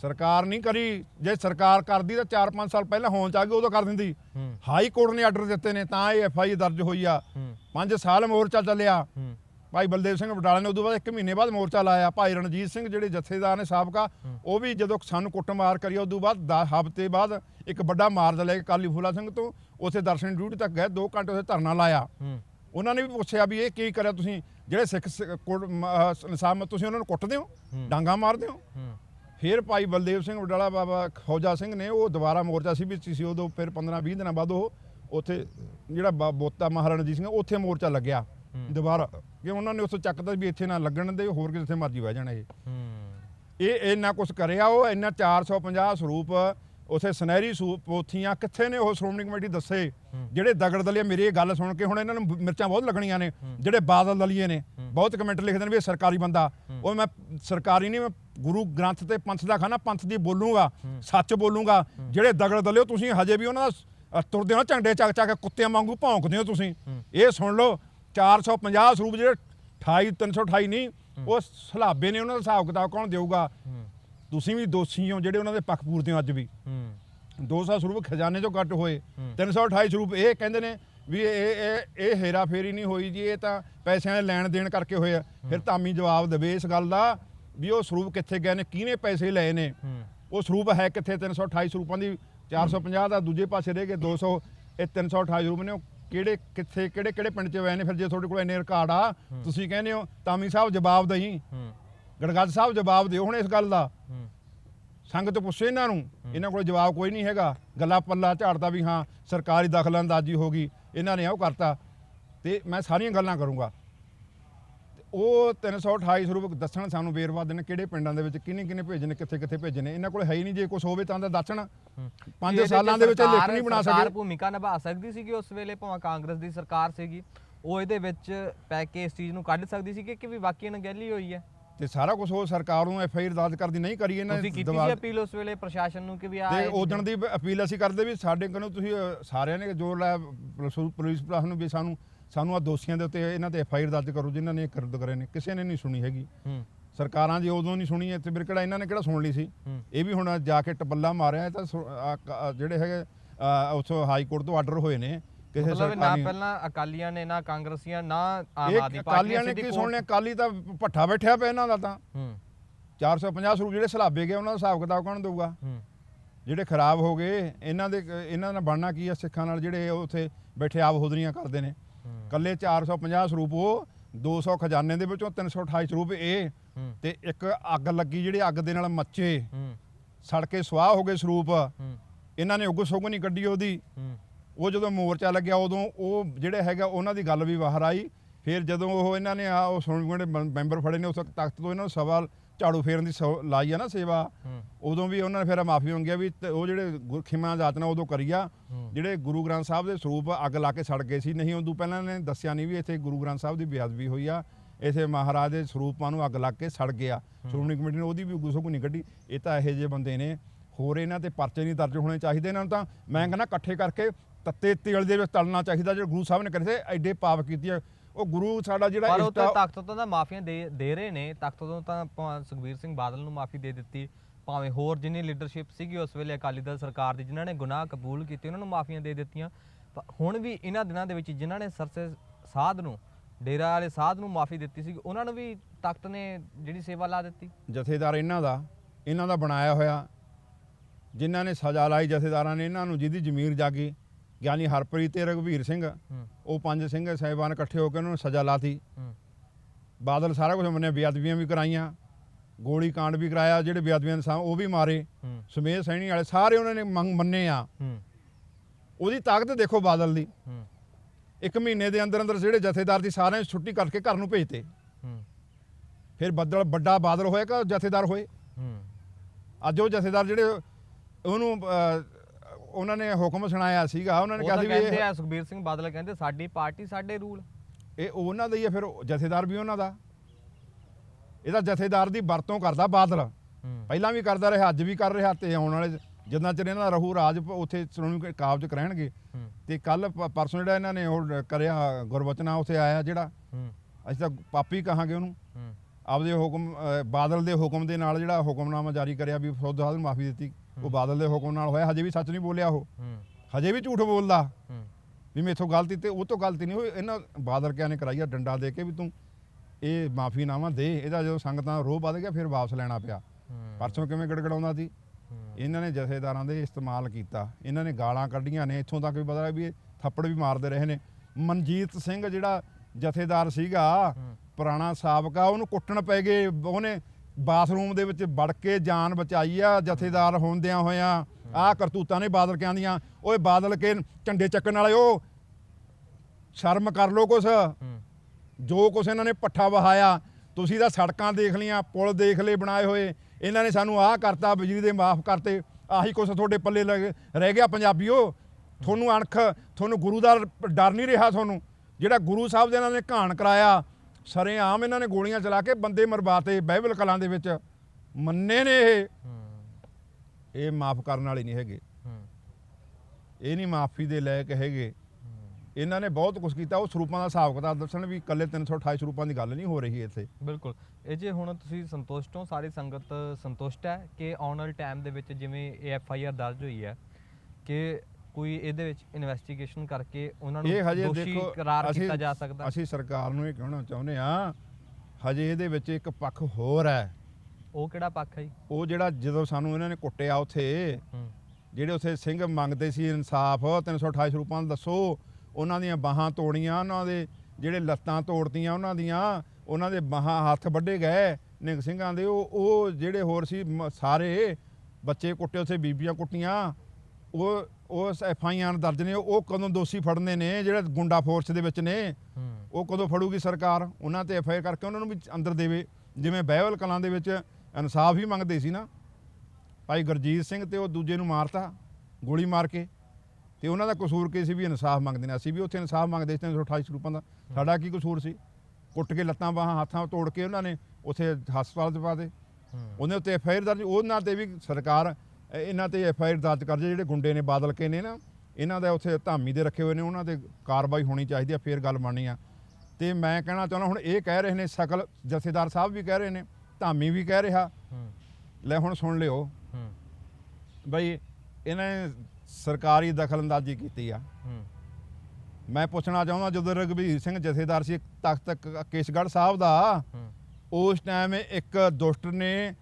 ਸਰਕਾਰ ਨਹੀਂ ਕਰੀ ਜੇ ਸਰਕਾਰ ਕਰਦੀ ਤਾਂ 4-5 ਸਾਲ ਪਹਿਲਾਂ ਹੋਣ ਚ ਆ ਗਈ ਉਦੋਂ ਕਰ ਦਿੰਦੀ। ਹਾਈ ਕੋਰਟ ਨੇ ਆਰਡਰ ਦਿੱਤੇ ਨੇ ਤਾਂ ਇਹ ਐਫ ਆਈ ਆਰ ਦਰਜ ਹੋਈ ਆ। ਹੂੰ। 5 ਸਾਲ ਮੋਰਚਾ ਚੱਲਿਆ। ਭਾਈ ਬਲਦੇਵ ਸਿੰਘ ਬਟਾਲਾ ਨੇ ਉਦੋਂ ਬਾਅਦ ਇੱਕ ਮਹੀਨੇ ਬਾਅਦ ਮੋਰਚਾ ਲਾਇਆ। ਭਾਈ ਰਣਜੀਤ ਸਿੰਘ ਜਿਹੜੇ ਜਥੇਦਾਰ ਨੇ ਸਾਬਕਾ ਉਹ ਵੀ ਜਦੋਂ ਸਾਨੂੰ ਕੁੱਟਮਾਰ ਕਰੀ ਉਦੋਂ ਬਾਅਦ 10 ਹਫ਼ਤੇ ਬਾਅਦ ਇੱਕ ਵੱਡਾ ਮਾਰਚ ਲੈ ਕੇ ਕਾਲੀ ਫੂਲਾ ਸਿੰਘ ਤੋਂ ਉੱਥੇ ਦਰਸ਼ਨ ਡਿਊਟੀ ਤੱਕ ਗਏ 2 ਘੰਟੇ ਉੱਥੇ ਧਰਨਾ ਲਾਇਆ। ਉਹਨਾਂ ਨੇ ਵੀ ਪੁੱਛਿਆ ਵੀ ਇਹ ਕੀ ਕਰਿਆ ਤੁਸੀਂ? ਜਿਹੜੇ ਸਿੱਖ ਸ- ਕੋਟ ਮ- ਆਹ ਨਿਸਾਬ ਮਤ ਤੁਸੀਂ ਉਹਨਾਂ ਨੂੰ ਕੁੱਟਦੇ ਹੋ। ਡਾਂਗਾ ਮਾਰਦੇ ਹੋ? ਫਿਰ ਭਾਈ ਬਲਦੇਵ ਸਿੰਘ ਵਡਾਲਾ ਬਾਬਾ ਖੌਜਾ ਸਿੰਘ ਨੇ ਉਹ ਦੁਬਾਰਾ ਮੋਰਚਾ ਸੀ ਵੀ ਸੀ ਉਦੋਂ ਫਿਰ 15 20 ਦਿਨਾਂ ਬਾਅਦ ਉਹ ਉੱਥੇ ਜਿਹੜਾ ਬੋਤਾ ਮਹਾਰਾਣਾ ਜੀ ਸਿੰਘ ਉੱਥੇ ਮੋਰਚਾ ਲੱਗਿਆ। ਦੁਬਾਰਾ ਕਿ ਉਹਨਾਂ ਨੇ ਉੱਥੋਂ ਚੱਕਦਾ ਵੀ ਇੱਥੇ ਨਾ ਲੱਗਣ ਦੇ ਹੋਰ ਕਿਤੇ ਮਰਜ਼ੀ ਬਹਿ ਜਾਣ ਇਹ। ਇਹ ਇੰਨਾ ਕੁਝ ਕਰਿਆ ਉਹ ਇੰਨਾ 450 ਸਰੂਪ ਉਥੇ ਸੁਨਹਿਰੀ ਸੂਪ ਪੋਥੀਆਂ ਕਿੱਥੇ ਨੇ ਉਹ ਸ਼੍ਰੋਮਣੀ ਕਮੇਟੀ ਦੱਸੇ? ਜਿਹੜੇ ਦਗੜ ਦਲੀਏ ਮੇਰੀ ਇਹ ਗੱਲ ਸੁਣ ਕੇ ਹੁਣ ਇਹਨਾਂ ਨੂੰ ਮਿਰਚਾਂ ਬਹੁਤ ਲੱਗਣੀਆਂ ਨੇ ਜਿਹੜੇ ਬਾਦਲ ਦਲੀਏ ਨੇ ਬਹੁਤ ਕਮੈਂਟ ਲਿਖਦੇ ਨੇ ਵੀ ਇਹ ਸਰਕਾਰੀ ਬੰਦਾ। ਉਹ ਮੈਂ ਸਰਕਾਰੀ ਨਹੀਂ ਮੈਂ ਗੁਰੂ ਗ੍ਰੰਥ ਤੇ ਪੰਥ ਦਾ ਖਾਨਾ ਪੰਥ ਦੀ ਬੋਲੂੰਗਾ ਸੱਚ ਬੋਲੂੰਗਾ। ਜਿਹੜੇ ਦਗੜ ਦਲਿਓ ਤੁਸੀਂ ਹਜੇ ਵੀ ਉਹਨਾਂ ਦਾ ਤੁਰਦੇ ਹੋ ਝੰਡੇ ਚੱਕ ਚੱਕ ਕੁੱਤਿਆਂ ਵਾਂਗੂ ਭੌਂਕਦੇ ਹੋ ਤੁਸੀਂ। ਇਹ ਸੁਣ ਲਓ 450 ਸਰੂਪ ਜਿਹੜੇ 28 328 ਨਹੀਂ ਉਹ ਸਲਾਬੇ ਨੇ ਉਹਨਾਂ ਦਾ ਹਿਸਾਬ ਕਿਤਾਬ ਕੌਣ ਦੇਊਗਾ? ਤੁਸੀਂ ਵੀ ਦੋਸ਼ੀ ਹੋ ਜਿਹੜੇ ਉਹਨਾਂ ਦੇ ਪੱਖ ਪੂਰਦੇ ਹੋ ਅੱਜ ਵੀ। ਹੂੰ। 200 ਸਰੂਪ ਖਜ਼ਾਨੇ ਚੋਂ ਕੱਟ ਹੋਏ। ਹੂੰ। 328 ਸਰੂਪ ਇਹ ਕਹਿੰਦੇ ਨੇ ਵੀ ਇਹ ਇਹ ਇਹ ਹੇਰਾ ਫੇਰੀ ਨਹੀਂ ਹੋਈ ਜੀ ਇਹ ਤਾਂ ਪੈਸਿਆਂ ਦੇ ਲੈਣ ਦੇਣ ਕਰਕੇ ਹੋਏ ਆ। ਫਿਰ ਧਾਮੀ ਜਵਾਬ ਦੇਵੇ ਇਸ ਗੱਲ ਦਾ ਵੀ ਉਹ ਸਰੂਪ ਕਿੱਥੇ ਗਏ ਨੇ ਕਿਹਨੇ ਪੈਸੇ ਲਏ ਨੇ? ਉਹ ਸਰੂਪ ਹੈ ਕਿੱਥੇ? 328 ਸਰੂਪਾਂ ਦੀ 450 ਦਾ ਦੂਜੇ ਪਾਸੇ ਰਹਿ ਗਏ 200 ਇਹ 328 ਸਰੂਪ ਨੇ ਉਹ ਕਿਹੜੇ ਕਿੱਥੇ ਕਿਹੜੇ ਕਿਹੜੇ ਪਿੰਡ 'ਚ ਹੋਏ ਨੇ ਫਿਰ ਜੇ ਤੁਹਾਡੇ ਕੋਲ ਇੰਨੇ ਰਿਕਾਰਡ ਆ ਤੁਸੀਂ ਕਹਿੰਦੇ ਹੋ ਤਾਮੀ ਸਾਹਿਬ ਜਵਾਬ ਦਈ। ਹੂੰ। ਗੜਗੱਦ ਸਾਹਿਬ ਜਵਾਬ ਦਿਓ ਹੁਣ ਇਸ ਗੱਲ ਦਾ। ਸੰਗਤ ਪੁੱਛੇ ਇਹਨਾਂ ਨੂੰ ਇਹਨਾਂ ਕੋਲ ਜਵਾਬ ਕੋਈ ਨਹੀਂ ਹੈਗਾ। ਗੱਲਾਂ ਪੱਲਾ ਝਾੜਦਾ ਵੀ ਹਾਂ ਸਰਕਾਰੀ ਦਖਲਅੰਦਾਜ਼ੀ ਹੋ ਗਈ ਇਹਨਾਂ ਨੇ ਉਹ ਕਰਤਾ। ਤੇ ਮੈਂ ਸਾਰੀਆਂ ਗੱਲਾਂ ਕਰੂੰਗਾ। ਉਹ 328 ਸਰੂਪ ਦੱਸਣ ਸਾਨੂੰ ਵੇਰਵਾ ਦੇਣ ਕਿਹੜੇ ਪਿੰਡਾਂ ਦੇ ਵਿੱਚ ਕਿੰਨੇ ਕਿੰਨੇ ਭੇਜੇ ਨੇ ਕਿੱਥੇ ਕਿੱਥੇ ਭੇਜੇ ਨੇ ਇਹਨਾਂ ਕੋਲ ਹੈ ਹੀ ਨਹੀਂ ਜੇ ਕੁਝ ਹੋਵੇ ਤਾਂ ਤਾਂ ਦੱਸਣ। ਪੰਜ ਸਾਲਾਂ ਦੇ ਵਿੱਚ ਇਹ ਲਿਖ ਸਰਕਾਰ- ਨਹੀਂ ਬਣਾ ਸਰਕਾਰ ਸਕੇ ਭੂਮਿਕਾ ਨਿਭਾ ਸਕਦੀ ਸੀ ਕਿ ਉਸ ਵੇਲੇ ਭਾਵੇਂ ਕਾਂਗਰਸ ਦੀ ਸਰਕਾਰ ਸੀਗੀ। ਉਹ ਇਹਦੇ ਵਿੱਚ ਪੈ ਕੇ ਇਸ ਚੀਜ਼ ਨੂੰ ਕੱਢ ਸਕਦੀ ਸੀ ਕਿ ਵੀ ਵਾਕਈ ਅਣਗਹਿਲੀ ਹੋਈ ਹੈ। ਤੇ ਸਾਰਾ ਕੁਝ ਉਹ ਸਰਕਾਰ ਨੂੰ ਐਫ ਆਈ ਆਰ ਦਰਜ ਕਰਦੀ ਨਹੀਂ ਕਰੀ ਇਹਨਾਂ ਤੁਸੀਂ ਕੀਤੀ ਸੀ ਅਪੀਲ ਉਸ ਵੇਲੇ ਪ੍ਰਸ਼ਾਸਨ ਨੂੰ ਕਿ ਵੀ ਆ ਤੇ ਉਦਣ ਦੀ ਅਪੀਲ ਅਸੀਂ ਕਰਦੇ ਵੀ ਸਾਡੇ ਕੋਲੋਂ ਤੁਸੀਂ ਸਾਰਿਆਂ ਨੇ ਜੋ ਲਾਇਆ ਪੁਲਿਸ ਪੁਲਿਸ ਪ੍ਰਸ਼ਾਸਨ ਨੂੰ ਵੀ ਸਾਨੂੰ ਸਾਨੂੰ ਆ ਦੋਸ਼ੀਆਂ ਦੇ ਉੱਤੇ ਇਹਨਾਂ ਤੇ ਐਫ ਆਈ ਆਰ ਦਰਜ ਕਰੋ ਜਿਨ੍ਹਾਂ ਨੇ ਇਹ ਕਰਦ ਕਰੇ ਨੇ। ਕਿਸੇ ਨੇ ਨਹੀਂ ਸੁਣੀ ਹੈਗੀ। ਹੂੰ। ਸਰਕਾਰਾਂ ਜੀ ਉਦੋਂ ਨਹੀਂ ਸੁਣੀ ਤੇ ਫਿਰ ਕਿਹੜਾ ਇਹਨਾਂ ਨੇ ਕਿਹੜਾ ਸੁਣ ਲਈ ਸੀ? ਹੂੰ। ਇਹ ਵੀ ਹੁਣ ਜਾ ਕੇ ਟਪੱਲਾ ਮਾਰਿਆ ਇਹ ਤਾਂ ਸੁ- ਆ ਕ- ਆ ਜਿਹੜੇ ਹੈਗੇ ਆ, ਉੱਥੋਂ ਹਾਈ ਕੋਰਟ ਤੋਂ ਆਰਡਰ ਹੋਏ ਨੇ। ਕਿਸੇ ਮਤਲਬ ਨਾ ਸਰਕਾਰੀ ਪਹਿਲਾਂ ਅਕਾਲੀਆਂ ਨੇ ਨਾ ਕਾਂਗਰਸੀਆਂ ਨਾ ਆਮ ਇਹ ਆਦਮੀ ਪਾਰਟੀ ਅਕਾਲੀਆਂ ਨੇ ਸਿੱਧੀ ਕੀ ਕੋਰਟ- ਸੁਣਨੇ? ਅਕਾਲੀ ਤਾਂ ਭੱਠਾ ਬੈਠਿਆ ਪਿਆ ਇਹਨਾਂ ਦਾ ਤਾਂ। ਹੂੰ। 450 ਸਰੂਪ ਜਿਹੜੇ ਸਲਾਬੇ ਗਏ ਉਹਨਾਂ ਦਾ ਹਿਸਾਬ ਕਿਤਾਬ ਕੌਣ ਦੇਊਗਾ? ਹੂੰ। ਜਿਹੜੇ ਖਰਾਬ ਹੋ ਗਏ ਇਹਨਾਂ ਦੇ ਇਹਨਾਂ ਨਾਲ ਬਣਨਾ ਕੀ ਆ ਸਿੱਖਾਂ ਨਾਲ? ਜਿਹੜੇ ਉੱਥੇ ਬੈਠੇ ਆਪ ਹੁਦਰੀਆਂ ਕਰਦੇ ਨੇ। ਕੱਲੇ 450 ਸਰੂਪ ਉਹ 200 ਖਜ਼ਾਨੇ ਦੇ ਵਿੱਚੋਂ 328 ਸਰੂਪ ਇਹ। ਤੇ ਇੱਕ ਅੱਗ ਲੱਗੀ ਜਿਹੜੀ ਅੱਗ ਦੇ ਨਾਲ ਮੱਚੇ। ਸੜ ਕੇ ਸਵਾਹ ਹੋ ਗਏ ਸਰੂਪ। ਇਹਨਾਂ ਨੇ ਉਗ ਸੁਗ ਨਹੀਂ ਕੱਢੀ ਉਹਦੀ। ਉਹ ਜਦੋਂ ਮੋਰਚਾ ਲੱਗਿਆ ਉਦੋਂ ਉਹ ਜਿਹੜੇ ਹੈਗਾ ਉਹਨਾਂ ਦੀ ਗੱਲ ਵੀ ਬਾਹਰ ਆਈ। ਫਿਰ ਜਦੋਂ ਉਹ ਇਹਨਾਂ ਨੇ ਆ ਉਹ ਸੁਣ ਮੈਂਬਰ ਫੜੇ ਨੇ ਉਸ ਤਖਤ ਤੋਂ ਇਹਨਾਂ ਨੂੰ ਸਵਾਲ ਝਾੜੂ ਫੇਰਨ ਦੀ ਲਾਈ ਆ ਨਾ ਸੇਵਾ। ਉਦੋਂ ਵੀ ਉਹਨਾਂ ਨੇ ਫਿਰ ਮਾਫੀ ਮੰਗਿਆ ਵੀ ਤੇ ਉਹ ਜਿਹੜੇ ਗੁਰਖਿਮਾ ਜਾਤਨਾ ਉਦੋਂ ਕਰੀਆ। ਜਿਹੜੇ ਗੁਰੂ ਗ੍ਰੰਥ ਸਾਹਿਬ ਦੇ ਸਰੂਪ ਅੱਗ ਲਾ ਕੇ ਸੜ ਗਏ ਸੀ ਨਹੀਂ ਉਦੋਂ ਪਹਿਲਾਂ ਨੇ ਦੱਸਿਆ ਨਹੀਂ ਵੀ ਇੱਥੇ ਗੁਰੂ ਗ੍ਰੰਥ ਸਾਹਿਬ ਦੀ ਬੇਅਦਬੀ ਹੋਈ ਆ ਇੱਥੇ ਮਹਾਰਾਜ ਦੇ ਸਰੂਪਾਂ ਨੂੰ ਅੱਗ ਲਾ ਕੇ ਸੜ ਗਿਆ ਸ਼੍ਰੋਮਣੀ ਕਮੇਟੀ ਨੇ ਉਹਦੀ ਵੀ ਗੁੱਸੋ ਨਹੀਂ ਕੱਢੀ ਇਹ ਤਾਂ ਇਹੋ ਜਿਹੇ ਬੰਦੇ ਨੇ ਹੋਰ ਇਹਨਾਂ ਤੇ ਪਰਚੇ ਨਹੀਂ ਦਰਜ ਹੋਣੇ ਚਾਹੀਦੇ ਇਹਨਾਂ ਨੂੰ ਤਾਂ ਮੈਂ ਕਹਿੰਦਾ ਇਕੱਠੇ ਕਰਕੇ ਤੱਤੇ ਤੇਲ ਦੇ ਵਿੱਚ ਤਲਣਾ ਚਾਹੀਦਾ ਜਿਹੜੇ ਗੁਰੂ ਸਾਹਿਬ ਨੇ ਕਰੇ ਸੀ ਐਡੇ ਪਾਪ ਕੀਤੇ ਆ। ਉਹ ਗੁਰੂ ਸਾਡਾ ਜਿਹੜਾ ਪਰ ਉਹ ਤਾਂ ਤਖਤ ਤੋਂ ਤਾਂ ਮਾਫੀਆਂ ਦੇ ਦੇ ਰਹੇ ਨੇ ਤਖਤ ਤੋਂ ਤਾਂ ਸੁਖਬੀਰ ਸਿੰਘ ਬਾਦਲ ਨੂੰ ਮਾਫੀ ਦੇ ਦਿੱਤੀ ਭਾਵੇਂ ਹੋਰ ਜਿੰਨੀ ਲੀਡਰਸ਼ਿਪ ਸੀਗੀ ਉਸ ਵੇਲੇ ਅਕਾਲੀ ਦਲ ਸਰਕਾਰ ਦੀ ਜਿਨ੍ਹਾਂ ਨੇ ਗੁਨਾਹ ਕਬੂਲ ਕੀਤੇ ਉਹਨਾਂ ਨੂੰ ਮਾਫੀਆਂ ਦੇ ਦਿੱਤੀਆਂ। ਹੁਣ ਵੀ ਇਹਨਾਂ ਦਿਨਾਂ ਦੇ ਵਿੱਚ ਜਿਨ੍ਹਾਂ ਨੇ ਸਰਸੇ ਸਾਧ ਨੂੰ ਡੇਰਾ ਵਾਲੇ ਸਾਧ ਨੂੰ ਮਾਫੀ ਦਿੱਤੀ ਸੀ ਉਹਨਾਂ ਨੂੰ ਵੀ ਤਖਤ ਨੇ ਜਿਹੜੀ ਸੇਵਾ ਲਾ ਦਿੱਤੀ। ਜਥੇਦਾਰ ਇਹਨਾਂ ਦਾ ਇਹਨਾਂ ਦਾ ਬਣਾਇਆ ਹੋਇਆ ਜਿਨ੍ਹਾਂ ਨੇ ਸਜ਼ਾ ਲਾਈ ਜਥੇਦਾਰਾਂ ਨੇ ਇਹਨਾਂ ਨੂੰ ਜਿਹਦੀ ਜ਼ਮੀਰ ਜਾਗੀ ਗਿਆਨੀ ਹਰਪ੍ਰੀਤ ਤੇ ਰਘਵੀਰ ਸਿੰਘ ਉਹ ਪੰਜ ਸਿੰਘ ਸਾਹਿਬਾਨ ਇਕੱਠੇ ਹੋ ਕੇ ਉਹਨਾਂ ਨੂੰ ਸਜ਼ਾ ਲਾਤੀ। ਬਾਦਲ ਸਾਰਾ ਕੁਝ ਮੰਨਿਆ ਬੇਅਦਬੀਆਂ ਵੀ ਕਰਾਈਆਂ। ਗੋਲੀ ਕਾਂਡ ਵੀ ਕਰਾਇਆ ਜਿਹੜੇ ਬੇਅਦਬੀਆਂ ਸਾਂ ਉਹ ਵੀ ਮਾਰੇ। ਸਮੇਤ ਸੈਣੀ ਵਾਲੇ ਸਾਰੇ ਉਹਨਾਂ ਨੇ ਮੰਗ ਮੰਨੇ ਆ। ਉਹਦੀ ਤਾਕਤ ਦੇਖੋ ਬਾਦਲ ਦੀ। ਇੱਕ ਮਹੀਨੇ ਦੇ ਅੰਦਰ ਅੰਦਰ ਜਿਹੜੇ ਜਥੇਦਾਰ ਦੀ ਸਾਰਿਆਂ ਨੂੰ ਛੁੱਟੀ ਕਰਕੇ ਘਰ ਨੂੰ ਭੇਜਤੇ। ਫਿਰ ਬੱਦਲ ਵੱਡਾ ਬਾਦਲ ਹੋਇਆ ਕਿ ਜਥੇਦਾਰ ਹੋਏ? ਅੱਜ ਉਹ ਜਥੇਦਾਰ ਜਿਹੜੇ ਉਹਨੂੰ ਉਹਨਾਂ ਨੇ ਹੁਕਮ ਸੁਣਾਇਆ ਸੀਗਾ ਉਹਨਾਂ ਨੇ ਕਿਹਾ ਸੀ ਵੀ ਕਹਿੰਦੇ ਇਹ ਸੁਖਬੀਰ ਸਿੰਘ ਬਾਦਲ ਕਹਿੰਦੇ ਸਾਡੀ ਪਾਰਟੀ ਸਾਡੇ ਰੂਲ। ਇਹ ਉਹਨਾਂ ਦਾ ਹੀ ਹੈ ਫਿਰ ਜਥੇਦਾਰ ਵੀ ਉਹਨਾਂ ਦਾ। ਇਹਦਾ ਜਥੇਦਾਰ ਦੀ ਵਰਤੋਂ ਕਰਦਾ ਬਾਦਲ। ਪਹਿਲਾਂ ਵੀ ਕਰਦਾ ਰਿਹਾ ਅੱਜ ਵੀ ਕਰ ਰਿਹਾ ਤੇ ਆਉਣ ਵਾਲੇ ਜਿੰਨਾ ਚਿਰ ਇਹਨਾਂ ਦਾ ਰਹੂ ਰਾਜ ਉੱਥੇ ਸ਼੍ਰੋਮਣੀ ਕਾਬਜ ਕਰਾਣਗੇ ਤੇ ਕੱਲ ਪਰਸੋਂ ਜਿਹੜਾ ਇਹਨਾਂ ਨੇ ਉਹ ਕਰਿਆ ਗੁਰਵਚਨਾ ਉੱਥੇ ਆਇਆ ਜਿਹੜਾ। ਅਸੀਂ ਤਾਂ ਪਾਪੀ ਕਹਾਂਗੇ ਉਹਨੂੰ। ਆਪਦੇ ਹੁਕਮ ਬਾਦਲ ਦੇ ਹੁਕਮ ਦੇ ਨਾਲ ਜਿਹੜਾ ਹੁਕਮਨਾਮਾ ਜਾਰੀ ਕਰਿਆ ਵੀ ਫੌਜਾਂ ਨੂੰ ਮਾਫੀ ਦਿੱਤੀ। ਉਹ ਬਾਦਲ ਦੇ ਹੁਕਮ ਨਾਲ ਹੋਇਆ ਹਜੇ ਵੀ ਸੱਚ ਨਹੀਂ ਬੋਲਿਆ ਉਹ। ਹਜੇ ਵੀ ਝੂਠ ਬੋਲਦਾ। ਵੀ ਮੇਥੋਂ ਗਲਤੀ ਤੇ ਉਹ ਤੋਂ ਗਲਤੀ ਨਹੀਂ ਹੋਈ। ਇਹਨਾਂ ਬਾਦਲ ਕਿਆ ਨੇ ਕਰਾਈ ਆ ਡੰਡਾ ਦੇ ਕੇ ਵੀ ਤੂੰ ਇਹ ਮਾਫੀਨਾਮਾ ਦੇ ਇਹਦਾ ਜਦੋਂ ਸੰਗਤਾਂ ਰੋਹ ਵੱਧ ਗਿਆ ਫਿਰ ਵਾਪਸ ਲੈਣਾ ਪਿਆ। ਪਰਸੋਂ ਕਿਵੇਂ ਗੜਗੜਾਉਂਦਾ ਸੀ। ਇਹਨਾਂ ਨੇ ਜਥੇਦਾਰਾਂ ਦੇ ਇਸਤੇਮਾਲ ਕੀਤਾ। ਇਹਨਾਂ ਨੇ ਗਾਲਾਂ ਕੱਢੀਆਂ ਨੇ ਇੱਥੋਂ ਤੱਕ ਵੀ ਪਤਾ ਵੀ ਇਹ ਥੱਪੜ ਵੀ ਮਾਰਦੇ ਰਹੇ ਨੇ। ਮਨਜੀਤ ਸਿੰਘ ਜਿਹੜਾ ਜਥੇਦਾਰ ਸੀਗਾ। ਪੁਰਾਣਾ ਸਾਬਕਾ ਉਹਨੂੰ ਕੁੱਟਣ ਪੈ ਗਏ। ਉਹਨੇ ਬਾਥਰੂਮ ਦੇ ਵਿੱਚ ਵੜ ਕੇ ਜਾਨ ਬਚਾਈ ਆ ਜਥੇਦਾਰ ਹੁੰਦਿਆਂ ਹੋਇਆਂ। ਆਹ ਕਰਤੂਤਾਂ ਨੇ ਬਾਦਲ ਕਿਆਂ ਦੀਆਂ ਓਏ ਬਾਦਲ ਕੇ ਝੰਡੇ ਚੱਕਣ ਵਾਲੇ ਉਹ ਸ਼ਰਮ ਕਰ ਲੋ ਕੁਛ। ਜੋ ਕੁਛ ਇਹਨਾਂ ਨੇ ਪੱਠਾ ਵਹਾਇਆ ਤੁਸੀਂ ਤਾਂ ਸੜਕਾਂ ਦੇਖ ਲੀਆਂ ਪੁਲ ਦੇਖ ਲਏ ਬਣਾਏ ਹੋਏ ਇਹਨਾਂ ਨੇ ਸਾਨੂੰ ਆਹ ਕਰਤਾ ਬਿਜਲੀ ਦੇ ਮਾਫ ਕਰਤੇ ਆਹੀ ਕੁਛ ਤੁਹਾਡੇ ਪੱਲੇ ਰਹਿ ਗਿਆ ਪੰਜਾਬੀਓ। ਤੁਹਾਨੂੰ ਅਣਖ ਤੁਹਾਨੂੰ ਗੁਰੂ ਦਾ ਡਰ ਨਹੀਂ ਰਿਹਾ ਤੁਹਾਨੂੰ ਜਿਹੜਾ ਗੁਰੂ ਸਾਹਿਬ ਦੇ ਇਹਨਾਂ ਨੇ ਘਾਣ ਕਰਾਇਆ ਸਰੇਆਮ ਇਹਨਾਂ ਨੇ ਗੋਲੀਆਂ ਚਲਾ ਕੇ ਬੰਦੇ ਮਰਵਾਤੇ ਬਾਈਬਲ ਕਲਾਂ ਦੇ ਵਿੱਚ। ਮੰਨੇ ਨੇ ਇਹ। ਇਹ ਮਾਫ ਕਰਨ ਵਾਲੇ ਨਹੀਂ ਹੈਗੇ। ਇਹ ਨਹੀਂ ਮਾਫੀ ਦੇ ਲਾਇਕ ਹੈਗੇ। ਇਹਨਾਂ ਨੇ ਬਹੁਤ ਕੁਝ ਕੀਤਾ ਉਹ ਸਰੂਪਾਂ ਦਾ ਹਿਸਾਬ ਕਿਤਾਬ ਦੱਸਣ ਵੀ ਇਕੱਲੇ 328 ਸਰੂਪਾਂ ਦੀ ਗੱਲ ਨਹੀਂ ਹੋ ਰਹੀ ਇੱਥੇ। ਬਿਲਕੁਲ। ਇਹ ਜੇ ਹੁਣ ਤੁਸੀਂ ਸੰਤੁਸ਼ਟ ਹੋ ਸਾਰੀ ਸੰਗਤ ਸੰਤੁਸ਼ਟ ਹੈ ਕਿ ਆਉਣ ਵਾਲੇ ਟਾਈਮ ਦੇ ਵਿੱਚ ਜਿਵੇਂ ਇਹ ਐਫ ਆਈ ਆਰ ਦਰਜ ਹੋਈ ਹੈ ਕਿ ਕੋਈ ਇਹਦੇ ਵਿੱਚ ਇਨਵੈਸਟੀਗੇਸ਼ਨ ਕਰਕੇ ਉਹਨਾਂ ਇਹ ਨੂੰ ਹਜੇ ਦੋਸ਼ੀ ਦੇਖੋ ਕਰਾਰ ਅਸੀਂ- ਕੀਤਾ ਜਾ ਸਕਦਾ ਅਸੀਂ ਸਰਕਾਰ ਨੂੰ ਇਹ ਕਹਿਣਾ ਚਾਹੁੰਦੇ ਆ ਹਜੇ ਇਹਦੇ ਵਿੱਚ ਇੱਕ ਪੱਖ ਹੋਰ ਹੈ। ਉਹ ਕਿਹੜਾ ਪੱਖ ਹੈ ਜੀ? ਉਹ ਜਿਹੜਾ ਜਦੋਂ ਸਾਨੂੰ ਇਹਨਾਂ ਨੇ ਕੁੱਟਿਆ ਉੱਥੇ ਹੂੰ। ਜਿਹੜੇ ਉੱਥੇ ਸਿੰਘ ਮੰਗਦੇ ਸੀ ਇਨਸਾਫ 328 ਸਰੂਪਾਂ ਦਾ ਦੱਸੋ ਉਹਨਾਂ ਦੀਆਂ ਬਾਹਾਂ ਤੋੜੀਆਂ ਉਹਨਾਂ ਦੇ ਜਿਹੜੇ ਲੱਤਾਂ ਤੋੜਤੀਆਂ ਉਹਨਾਂ ਦੀਆਂ ਉਹਨਾਂ ਦੇ ਬਾਹਾਂ ਹੱਥ ਵੱਢੇ ਗਏ। ਨਿੰਗ ਸਿੰਘਾਂ ਦੇ ਉਹ ਉਹ ਜਿਹੜੇ ਹੋਰ ਸੀ ਸਾਰੇ ਬੱਚੇ ਕੁੱਟੇ ਉੱਥੇ ਬੀਬੀਆਂ ਕੁੱਟੀਆਂ। ਉਹ ਉਸ ਐਫ ਆਈ ਆਰ ਦਰਜ ਨੇ ਉਹ ਕਦੋਂ ਦੋਸ਼ੀ ਫੜਨੇ ਨੇ ਜਿਹੜੇ ਗੁੰਡਾ ਫੋਰਸ ਦੇ ਵਿੱਚ ਨੇ ਉਹ ਕਦੋਂ ਫੜੂਗੀ ਸਰਕਾਰ? ਉਹਨਾਂ ਤੇ ਐਫ ਆਈ ਆਰ ਕਰਕੇ ਉਹਨਾਂ ਨੂੰ ਵੀ ਅੰਦਰ ਦੇਵੇ। ਜਿਵੇਂ ਬਹਿਵਲ ਕਲਾਂ ਦੇ ਵਿੱਚ ਇਨਸਾਫ ਹੀ ਮੰਗਦੇ ਸੀ ਨਾ। ਭਾਈ ਗੁਰਜੀਤ ਸਿੰਘ ਤੇ ਉਹ ਦੂਜੇ ਨੂੰ ਮਾਰਤਾ ਗੋਲੀ ਮਾਰ ਕੇ। ਤੇ ਉਹਨਾਂ ਦਾ ਕਸੂਰ ਕੀ ਸੀ ਵੀ ਇਨਸਾਫ ਮੰਗਦੇ ਨੇ? ਅਸੀਂ ਵੀ ਉੱਥੇ ਇਨਸਾਫ ਮੰਗਦੇ ਸੀ 328 ਰੁਪਏ ਦਾ ਸਾਡਾ ਕੀ ਕਸੂਰ ਸੀ? ਕੁੱਟ ਕੇ ਲੱਤਾਂ ਬਾਹਾਂ ਹੱਥਾਂ ਤੋੜ ਕੇ ਉਹਨਾਂ ਨੇ ਉੱਥੇ ਹਸਪਤਾਲ 'ਚ ਪਾ ਦੇ ਹੂੰ। ਉਹਦੇ ਉੱਤੇ ਐਫ ਆਈ ਆਰ ਦਰਜ ਉਹਨਾਂ ਤੇ ਵੀ ਸਰਕਾਰ ਇਹਨਾਂ ਤੇ ਐਫ ਆਈ ਆਰ ਦਰਜ ਕਰ ਜੇ ਜਿਹੜੇ ਗੁੰਡੇ ਨੇ ਬਾਦਲ ਕੇ ਨੇ ਨਾ ਇਹਨਾਂ ਦਾ ਉੱਥੇ ਧਾਮੀ ਦੇ ਰੱਖੇ ਹੋਏ ਨੇ ਉਹਨਾਂ ਤੇ ਕਾਰਵਾਈ ਹੋਣੀ ਚਾਹੀਦੀ ਆ ਫੇਰ ਗੱਲ ਬਣਨੀ ਆ। ਤੇ ਮੈਂ ਕਹਿਣਾ ਚਾਹੁੰਦਾ ਹੁਣ ਇਹ ਕਹਿ ਰਹੇ ਨੇ ਸਕਲ ਜਥੇਦਾਰ ਸਾਹਿਬ ਵੀ ਕਹਿ ਰਹੇ ਨੇ ਧਾਮੀ ਵੀ ਕਹਿ ਰਿਹਾ। ਲੈ ਹੁਣ ਸੁਣ ਲਿਓ। ਬਈ ਇਹਨਾਂ ਨੇ ਸਰਕਾਰੀ ਦਖਲਅੰਦਾਜ਼ੀ ਕੀਤੀ ਆ। ਮੈਂ ਪੁੱਛਣਾ ਚਾਹੁੰਦਾ ਜਦੋਂ ਰਘਬੀਰ ਸਿੰਘ ਜਥੇਦਾਰ ਸੀ ਤਖਤ ਕੇਸ਼ਗੜ੍ਹ ਸਾਹਿਬ ਦਾ ਉਸ ਟਾਈਮ ਇੱਕ ਦੁਸ਼ਟ ਨੇ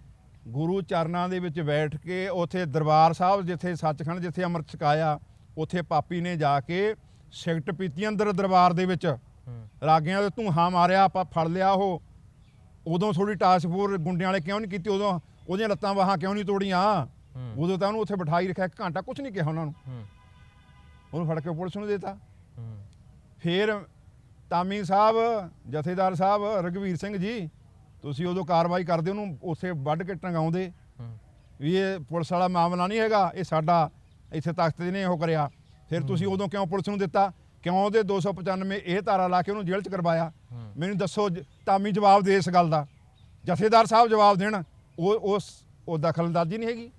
ਗੁਰੂ ਚਰਨਾਂ ਦੇ ਵਿੱਚ ਬੈਠ ਕੇ ਉਥੇ ਦਰਬਾਰ ਸਾਹਿਬ ਜਿੱਥੇ ਸੱਚਖੰਡ ਜਿੱਥੇ ਅੰਮ੍ਰਿਤ ਛਕਾਇਆ ਉਥੇ ਪਾਪੀ ਨੇ ਜਾ ਕੇ ਸਿਗਰਟ ਪੀਤੀ ਅੰਦਰ ਦਰਬਾਰ ਦੇ ਵਿੱਚ। ਰਾਗਿਆਂ ਦੇ ਧੂਹਾ ਮਾਰਿਆ ਆਪਾਂ ਫੜ ਲਿਆ ਉਹ। ਉਦੋਂ ਥੋੜੀ ਟਾਸਕ ਫੋਰ ਗੁੰਡਿਆਂ ਵਾਲੇ ਕਿਉਂ ਨਹੀਂ ਕੀਤੀ? ਉਦੋਂ ਉਹਦੀਆਂ ਲੱਤਾਂ ਬਾਹਾਂ ਕਿਉਂ ਨਹੀਂ ਤੋੜੀਆਂ? ਉਦੋਂ ਤਾਂ ਉਹਨੂੰ ਉੱਥੇ ਬਿਠਾਈ ਰੱਖਿਆ ਇੱਕ ਘੰਟਾ ਕੁਝ ਨਹੀਂ ਕਿਹਾ ਉਹਨਾਂ ਨੂੰ। ਉਹਨੂੰ ਫੜ ਕੇ ਪੁਲਿਸ ਨੂੰ ਦੇਤਾ। ਫਿਰ ਤਾਮੀ ਸਾਹਿਬ ਜਥੇਦਾਰ ਸਾਹਿਬ ਰਘਵੀਰ ਸਿੰਘ ਜੀ ਤੁਸੀਂ ਉਦੋਂ ਕਾਰਵਾਈ ਕਰਦੇ ਉਹਨੂੰ ਉਸੇ ਵੱਢ ਕੇ ਟੰਗਾਉਂਦੇ। ਵੀ ਇਹ ਪੁਲਿਸ ਵਾਲਾ ਮਾਮਲਾ ਨਹੀਂ ਹੈਗਾ ਇਹ ਸਾਡਾ ਇੱਥੇ ਤਖਤ ਜੀ ਨੇ ਉਹ ਕਰਿਆ। ਫਿਰ ਤੁਸੀਂ ਉਦੋਂ ਕਿਉਂ ਪੁਲਿਸ ਨੂੰ ਦਿੱਤਾ? ਕਿਉਂ ਉਹਦੇ 295 ਇਹ ਧਾਰਾ ਲਾ ਕੇ ਉਹਨੂੰ ਜੇਲ੍ਹ 'ਚ ਕਰਵਾਇਆ। ਮੈਨੂੰ ਦੱਸੋ ਤਾਮੀ ਜਵਾਬ ਦੇ ਇਸ ਗੱਲ ਦਾ। ਜਥੇਦਾਰ ਸਾਹਿਬ ਜਵਾਬ ਦੇਣ ਉਹ ਉਸ ਉਹ ਦਖਲਅੰਦਾਜ਼ੀ ਨਹੀਂ ਹੈਗੀ।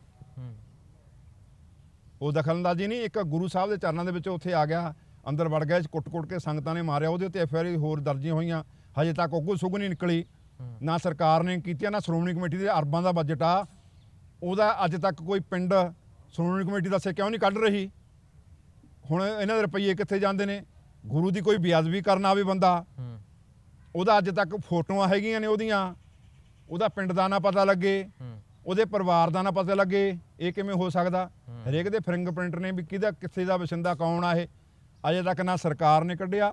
ਉਹ ਦਖਲਅੰਦਾਜ਼ੀ ਨਹੀਂ, ਇੱਕ ਗੁਰੂ ਸਾਹਿਬ ਦੇ ਚਰਨਾਂ ਦੇ ਵਿੱਚ ਉੱਥੇ ਆ ਗਿਆ, ਅੰਦਰ ਵੜ ਗਿਆ, ਕੁੱਟ-ਕੁੱਟ ਕੇ ਸੰਗਤਾਂ ਨੇ ਮਾਰਿਆ, ਉਹਦੇ ਉੱਤੇ ਐਫਆਈਆਰ ਹੋਰ ਦਰਜੀਆਂ ਹੋਈਆਂ। ਹਜੇ ਤੱਕ ਉਹ ਸੁਗ ਨਹੀਂ ਨਿਕਲੀ, ਨਾ ਸਰਕਾਰ ਨੇ ਕੀਤੀ ਨਾ ਸ਼੍ਰੋਮਣੀ ਕਮੇਟੀ ਦੇ ਅਰਬਾਂ ਦਾ ਬਜਟ ਆ। ਉਹਦਾ ਅੱਜ ਤੱਕ ਕੋਈ ਪਿੰਡ ਸ਼੍ਰੋਮਣੀ ਕਮੇਟੀ ਦੱਸੇ ਕਿਉਂ ਨਹੀਂ ਕੱਢ ਰਹੀ। ਹੁਣ ਇਹਨਾਂ ਦੇ ਰੁਪਈਏ ਕਿੱਥੇ ਜਾਂਦੇ ਨੇ? ਗੁਰੂ ਦੀ ਕੋਈ ਬੇਅਦਬੀ ਕਰਨ ਆਵੇ ਬੰਦਾ। ਉਹਦਾ ਅੱਜ ਤੱਕ ਫੋਟੋਆਂ ਹੈਗੀਆਂ ਨੇ ਉਹਦੀਆਂ। ਉਹਦਾ ਪਿੰਡ ਦਾ ਨਾ ਪਤਾ ਲੱਗੇ। ਉਹਦੇ ਪਰਿਵਾਰ ਦਾ ਨਾ ਪਤਾ ਲੱਗੇ ਇਹ ਕਿਵੇਂ ਹੋ ਸਕਦਾ। ਹਰੇਕ ਦੇ ਫਿੰਗਰਪ੍ਰਿੰਟ ਨੇ ਵੀ ਕਿਹਦਾ ਕਿੱਥੇ ਦਾ ਵਸਿੰਦਾ ਕੌਣ ਆ ਇਹ? ਅਜੇ ਤੱਕ ਨਾ ਸਰਕਾਰ ਨੇ ਕੱਢਿਆ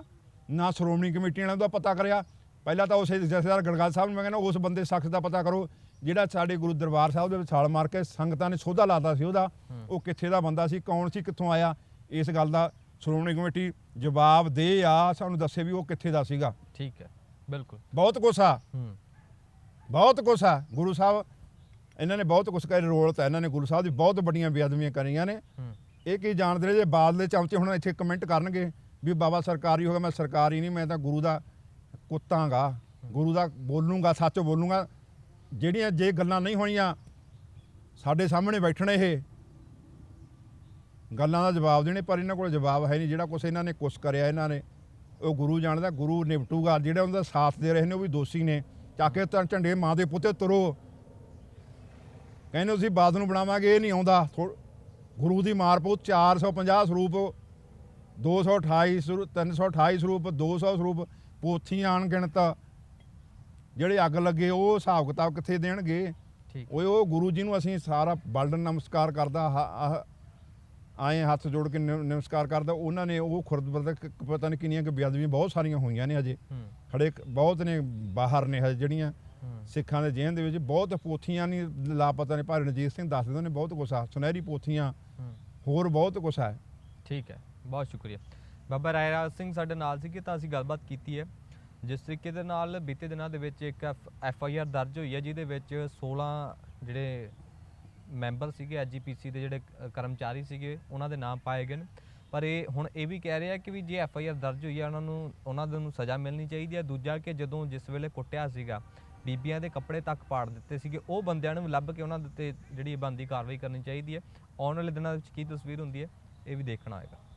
ਨਾ ਸ਼੍ਰੋਮਣੀ ਕਮੇਟੀ ਵਾਲਿਆਂ ਦਾ ਪਤਾ ਕਰਿਆ। ਪਹਿਲਾਂ ਤਾਂ ਉਸੇ ਜਥੇਦਾਰ ਗੜਗਾਲ ਸਾਹਿਬ ਨੂੰ ਮੈਂ ਕਹਿੰਦਾ ਉਸ ਬੰਦੇ ਸ਼ਖਸ ਦਾ ਪਤਾ ਕਰੋ ਜਿਹੜਾ ਸਾਡੇ ਗੁਰੂ ਦਰਬਾਰ ਸਾਹਿਬ ਦੇ ਵਿੱਚ ਛਾਲ ਮਾਰ ਕੇ ਸੰਗਤਾਂ ਨੇ ਸੋਧਾ ਲਾਤਾ ਸੀ ਉਹਦਾ ਉਹ ਕਿੱਥੇ ਦਾ ਬੰਦਾ ਸੀ ਕੌਣ ਸੀ ਕਿੱਥੋਂ ਆਇਆ? ਇਸ ਗੱਲ ਦਾ ਸ਼੍ਰੋਮਣੀ ਕਮੇਟੀ ਜਵਾਬ ਦੇ ਆ ਸਾਨੂੰ ਦੱਸੇ ਵੀ ਉਹ ਕਿੱਥੇ ਦਾ ਸੀਗਾ। ਠੀਕ ਹੈ ਬਿਲਕੁਲ। ਬਹੁਤ ਕੁਛ ਆ। ਬਹੁਤ ਕੁਛ ਆ। ਗੁਰੂ ਸਾਹਿਬ ਇਹਨਾਂ ਨੇ ਬਹੁਤ ਕੁਛ ਕਰੇ ਰੋਲ ਤਾਂ ਇਹਨਾਂ ਨੇ ਗੁਰੂ ਸਾਹਿਬ ਦੀ ਬਹੁਤ ਵੱਡੀਆਂ ਬੇਅਦਬੀਆਂ ਕਰੀਆਂ ਨੇ। ਇਹ ਕੀ ਜਾਣਦੇ ਨੇ ਜੇ ਬਾਦਲੇ ਚਮਚੇ ਹੁਣ ਇੱਥੇ ਕਮੈਂਟ ਕਰਨਗੇ ਵੀ ਬਾਬਾ ਸਰਕਾਰੀ ਹੋ ਗਿਆ ਮੈਂ ਸਰਕਾਰੀ ਨਹੀਂ ਮੈਂ ਤਾਂ ਗੁਰੂ ਦਾ ਕੁੱਤਾਂਗਾ ਗੁਰੂ ਦਾ ਬੋਲੂੰਗਾ ਸੱਚ ਬੋਲੂੰਗਾ। ਜਿਹੜੀਆਂ ਜੇ ਗੱਲਾਂ ਨਹੀਂ ਹੋਣੀਆਂ ਸਾਡੇ ਸਾਹਮਣੇ ਬੈਠਣੇ ਇਹ। ਗੱਲਾਂ ਦਾ ਜਵਾਬ ਦੇਣੇ ਪਰ ਇਹਨਾਂ ਕੋਲ ਜਵਾਬ ਹੈ ਨਹੀਂ। ਜਿਹੜਾ ਕੁਛ ਇਹਨਾਂ ਨੇ ਕੁਛ ਕਰਿਆ ਇਹਨਾਂ ਨੇ ਉਹ ਗੁਰੂ ਜਾਣਦਾ ਗੁਰੂ ਨਿਪਟੂਗਾ। ਜਿਹੜੇ ਉਹਨਾਂ ਦਾ ਸਾਥ ਦੇ ਰਹੇ ਨੇ ਉਹ ਵੀ ਦੋਸ਼ੀ ਨੇ। ਚੱਕ ਕੇ ਤਾਂ ਝੰਡੇ ਮਾਂ ਦੇ ਪੁੱਤੇ ਤੁਰੋ। ਕਹਿੰਦੇ ਅਸੀਂ ਬਾਦ ਨੂੰ ਬਣਾਵਾਂਗੇ ਇਹ ਨਹੀਂ ਆਉਂਦਾ। ਗੁਰੂ ਦੀ ਮਾਰ ਪਊ 450 ਸਰੂਪ 228 ਸਰੂਪ 328 ਸਰੂਪ 200 ਸਰੂਪ ਪੋਥੀਆਂ ਅਣਗਿਣਤ। ਜਿਹੜੇ ਅੱਗ ਲੱਗੇ ਉਹ ਹਿਸਾਬ ਕਿਤਾਬ ਕਿੱਥੇ ਦੇਣਗੇ? ਠੀਕ। ਓਏ ਉਹ ਗੁਰੂ ਜੀ ਨੂੰ ਅਸੀਂ ਸਾਰਾ ਬਲਡਨ ਨਮਸਕਾਰ ਕਰਦਾ ਆਏ ਹੱਥ ਜੋੜ ਕੇ ਨਿਮ- ਨਮਸਕਾਰ ਕਰਦਾ। ਉਹਨਾਂ ਨੇ ਉਹ ਖੁਰਦ ਪਤਾ ਨਹੀਂ ਕਿੰਨੀਆਂ ਕਿ ਬੇਅਦਬੀਆਂ ਬਹੁਤ ਸਾਰੀਆਂ ਹੋਈਆਂ ਨੇ ਹਜੇ। ਹੂੰ। ਖੜੇ ਬਹੁਤ ਨੇ ਬਾਹਰ ਨੇ ਹਜੇ ਜਿਹੜੀਆਂ। ਸਿੱਖਾਂ ਦੇ ਜੇਲ੍ਹ ਦੇ ਵਿੱਚ ਬਹੁਤ ਪੋਥੀਆਂ ਨਹੀਂ ਲਾਪਤਾ ਨੇ। ਭਾਈ ਰਣਜੀਤ ਸਿੰਘ ਦੱਸ ਦਿੰਦੇ ਨੇ ਬਹੁਤ ਕੁਛ ਆ। ਸੁਨਹਿਰੀ ਪੋਥੀਆਂ ਹੋਰ ਬਹੁਤ ਕੁਛ ਆ। ਠੀਕ ਹੈ ਬਹੁਤ ਸ਼ੁਕਰੀਆ। ਬਾਬਾ ਰਾਇਰਾਜ ਸਿੰਘ ਸਾਡੇ ਨਾਲ ਸੀ ਕਿ ਤਾਂ ਅਸੀਂ ਗੱਲਬਾਤ ਕੀਤੀ ਹੈ। ਜਿਸ ਤਰੀਕੇ ਦੇ ਨਾਲ ਬੀਤੇ ਦਿਨਾਂ ਦੇ ਵਿੱਚ ਇੱਕ ਐਫ ਆਈ ਆਰ ਦਰਜ ਹੋਈ ਹੈ ਜਿਹਦੇ ਵਿੱਚ 16 ਜਿਹੜੇ ਮੈਂਬਰ ਸੀਗੇ ਐਜੀਪੀਸੀ ਦੇ ਜਿਹੜੇ ਕਰਮਚਾਰੀ ਸੀਗੇ ਉਹਨਾਂ ਦੇ ਨਾਮ ਪਾਏ ਗਏ ਨੇ। ਪਰ ਇਹ ਹੁਣ ਇਹ ਵੀ ਕਹਿ ਰਿਹਾ ਕਿ ਵੀ ਜੇ ਐਫ ਆਈ ਆਰ ਦਰਜ ਹੋਈ ਹੈ ਉਹਨਾਂ ਨੂੰ ਉਹਨਾਂ ਨੂੰ ਸਜ਼ਾ ਮਿਲਣੀ ਚਾਹੀਦੀ ਹੈ। ਦੂਜਾ ਕਿ ਜਦੋਂ ਜਿਸ ਵੇਲੇ ਕੁੱਟਿਆ ਸੀਗਾ ਬੀਬੀਆਂ ਦੇ ਕੱਪੜੇ ਤੱਕ ਪਾੜ ਦਿੱਤੇ ਸੀਗੇ। ਉਹ ਬੰਦਿਆਂ ਨੂੰ ਲੱਭ ਕੇ ਉਹਨਾਂ ਦੇ ਉੱਤੇ ਜਿਹੜੀ ਬੰਦੀ ਕਾਰਵਾਈ ਕਰਨੀ ਚਾਹੀਦੀ ਹੈ। ਆਉਣ ਵਾਲੇ ਦਿਨਾਂ ਵਿੱਚ ਕੀ ਤਸਵੀਰ ਹੁੰਦੀ ਹੈ, ਇਹ ਵੀ ਦੇਖਣਾ ਹੋਏਗਾ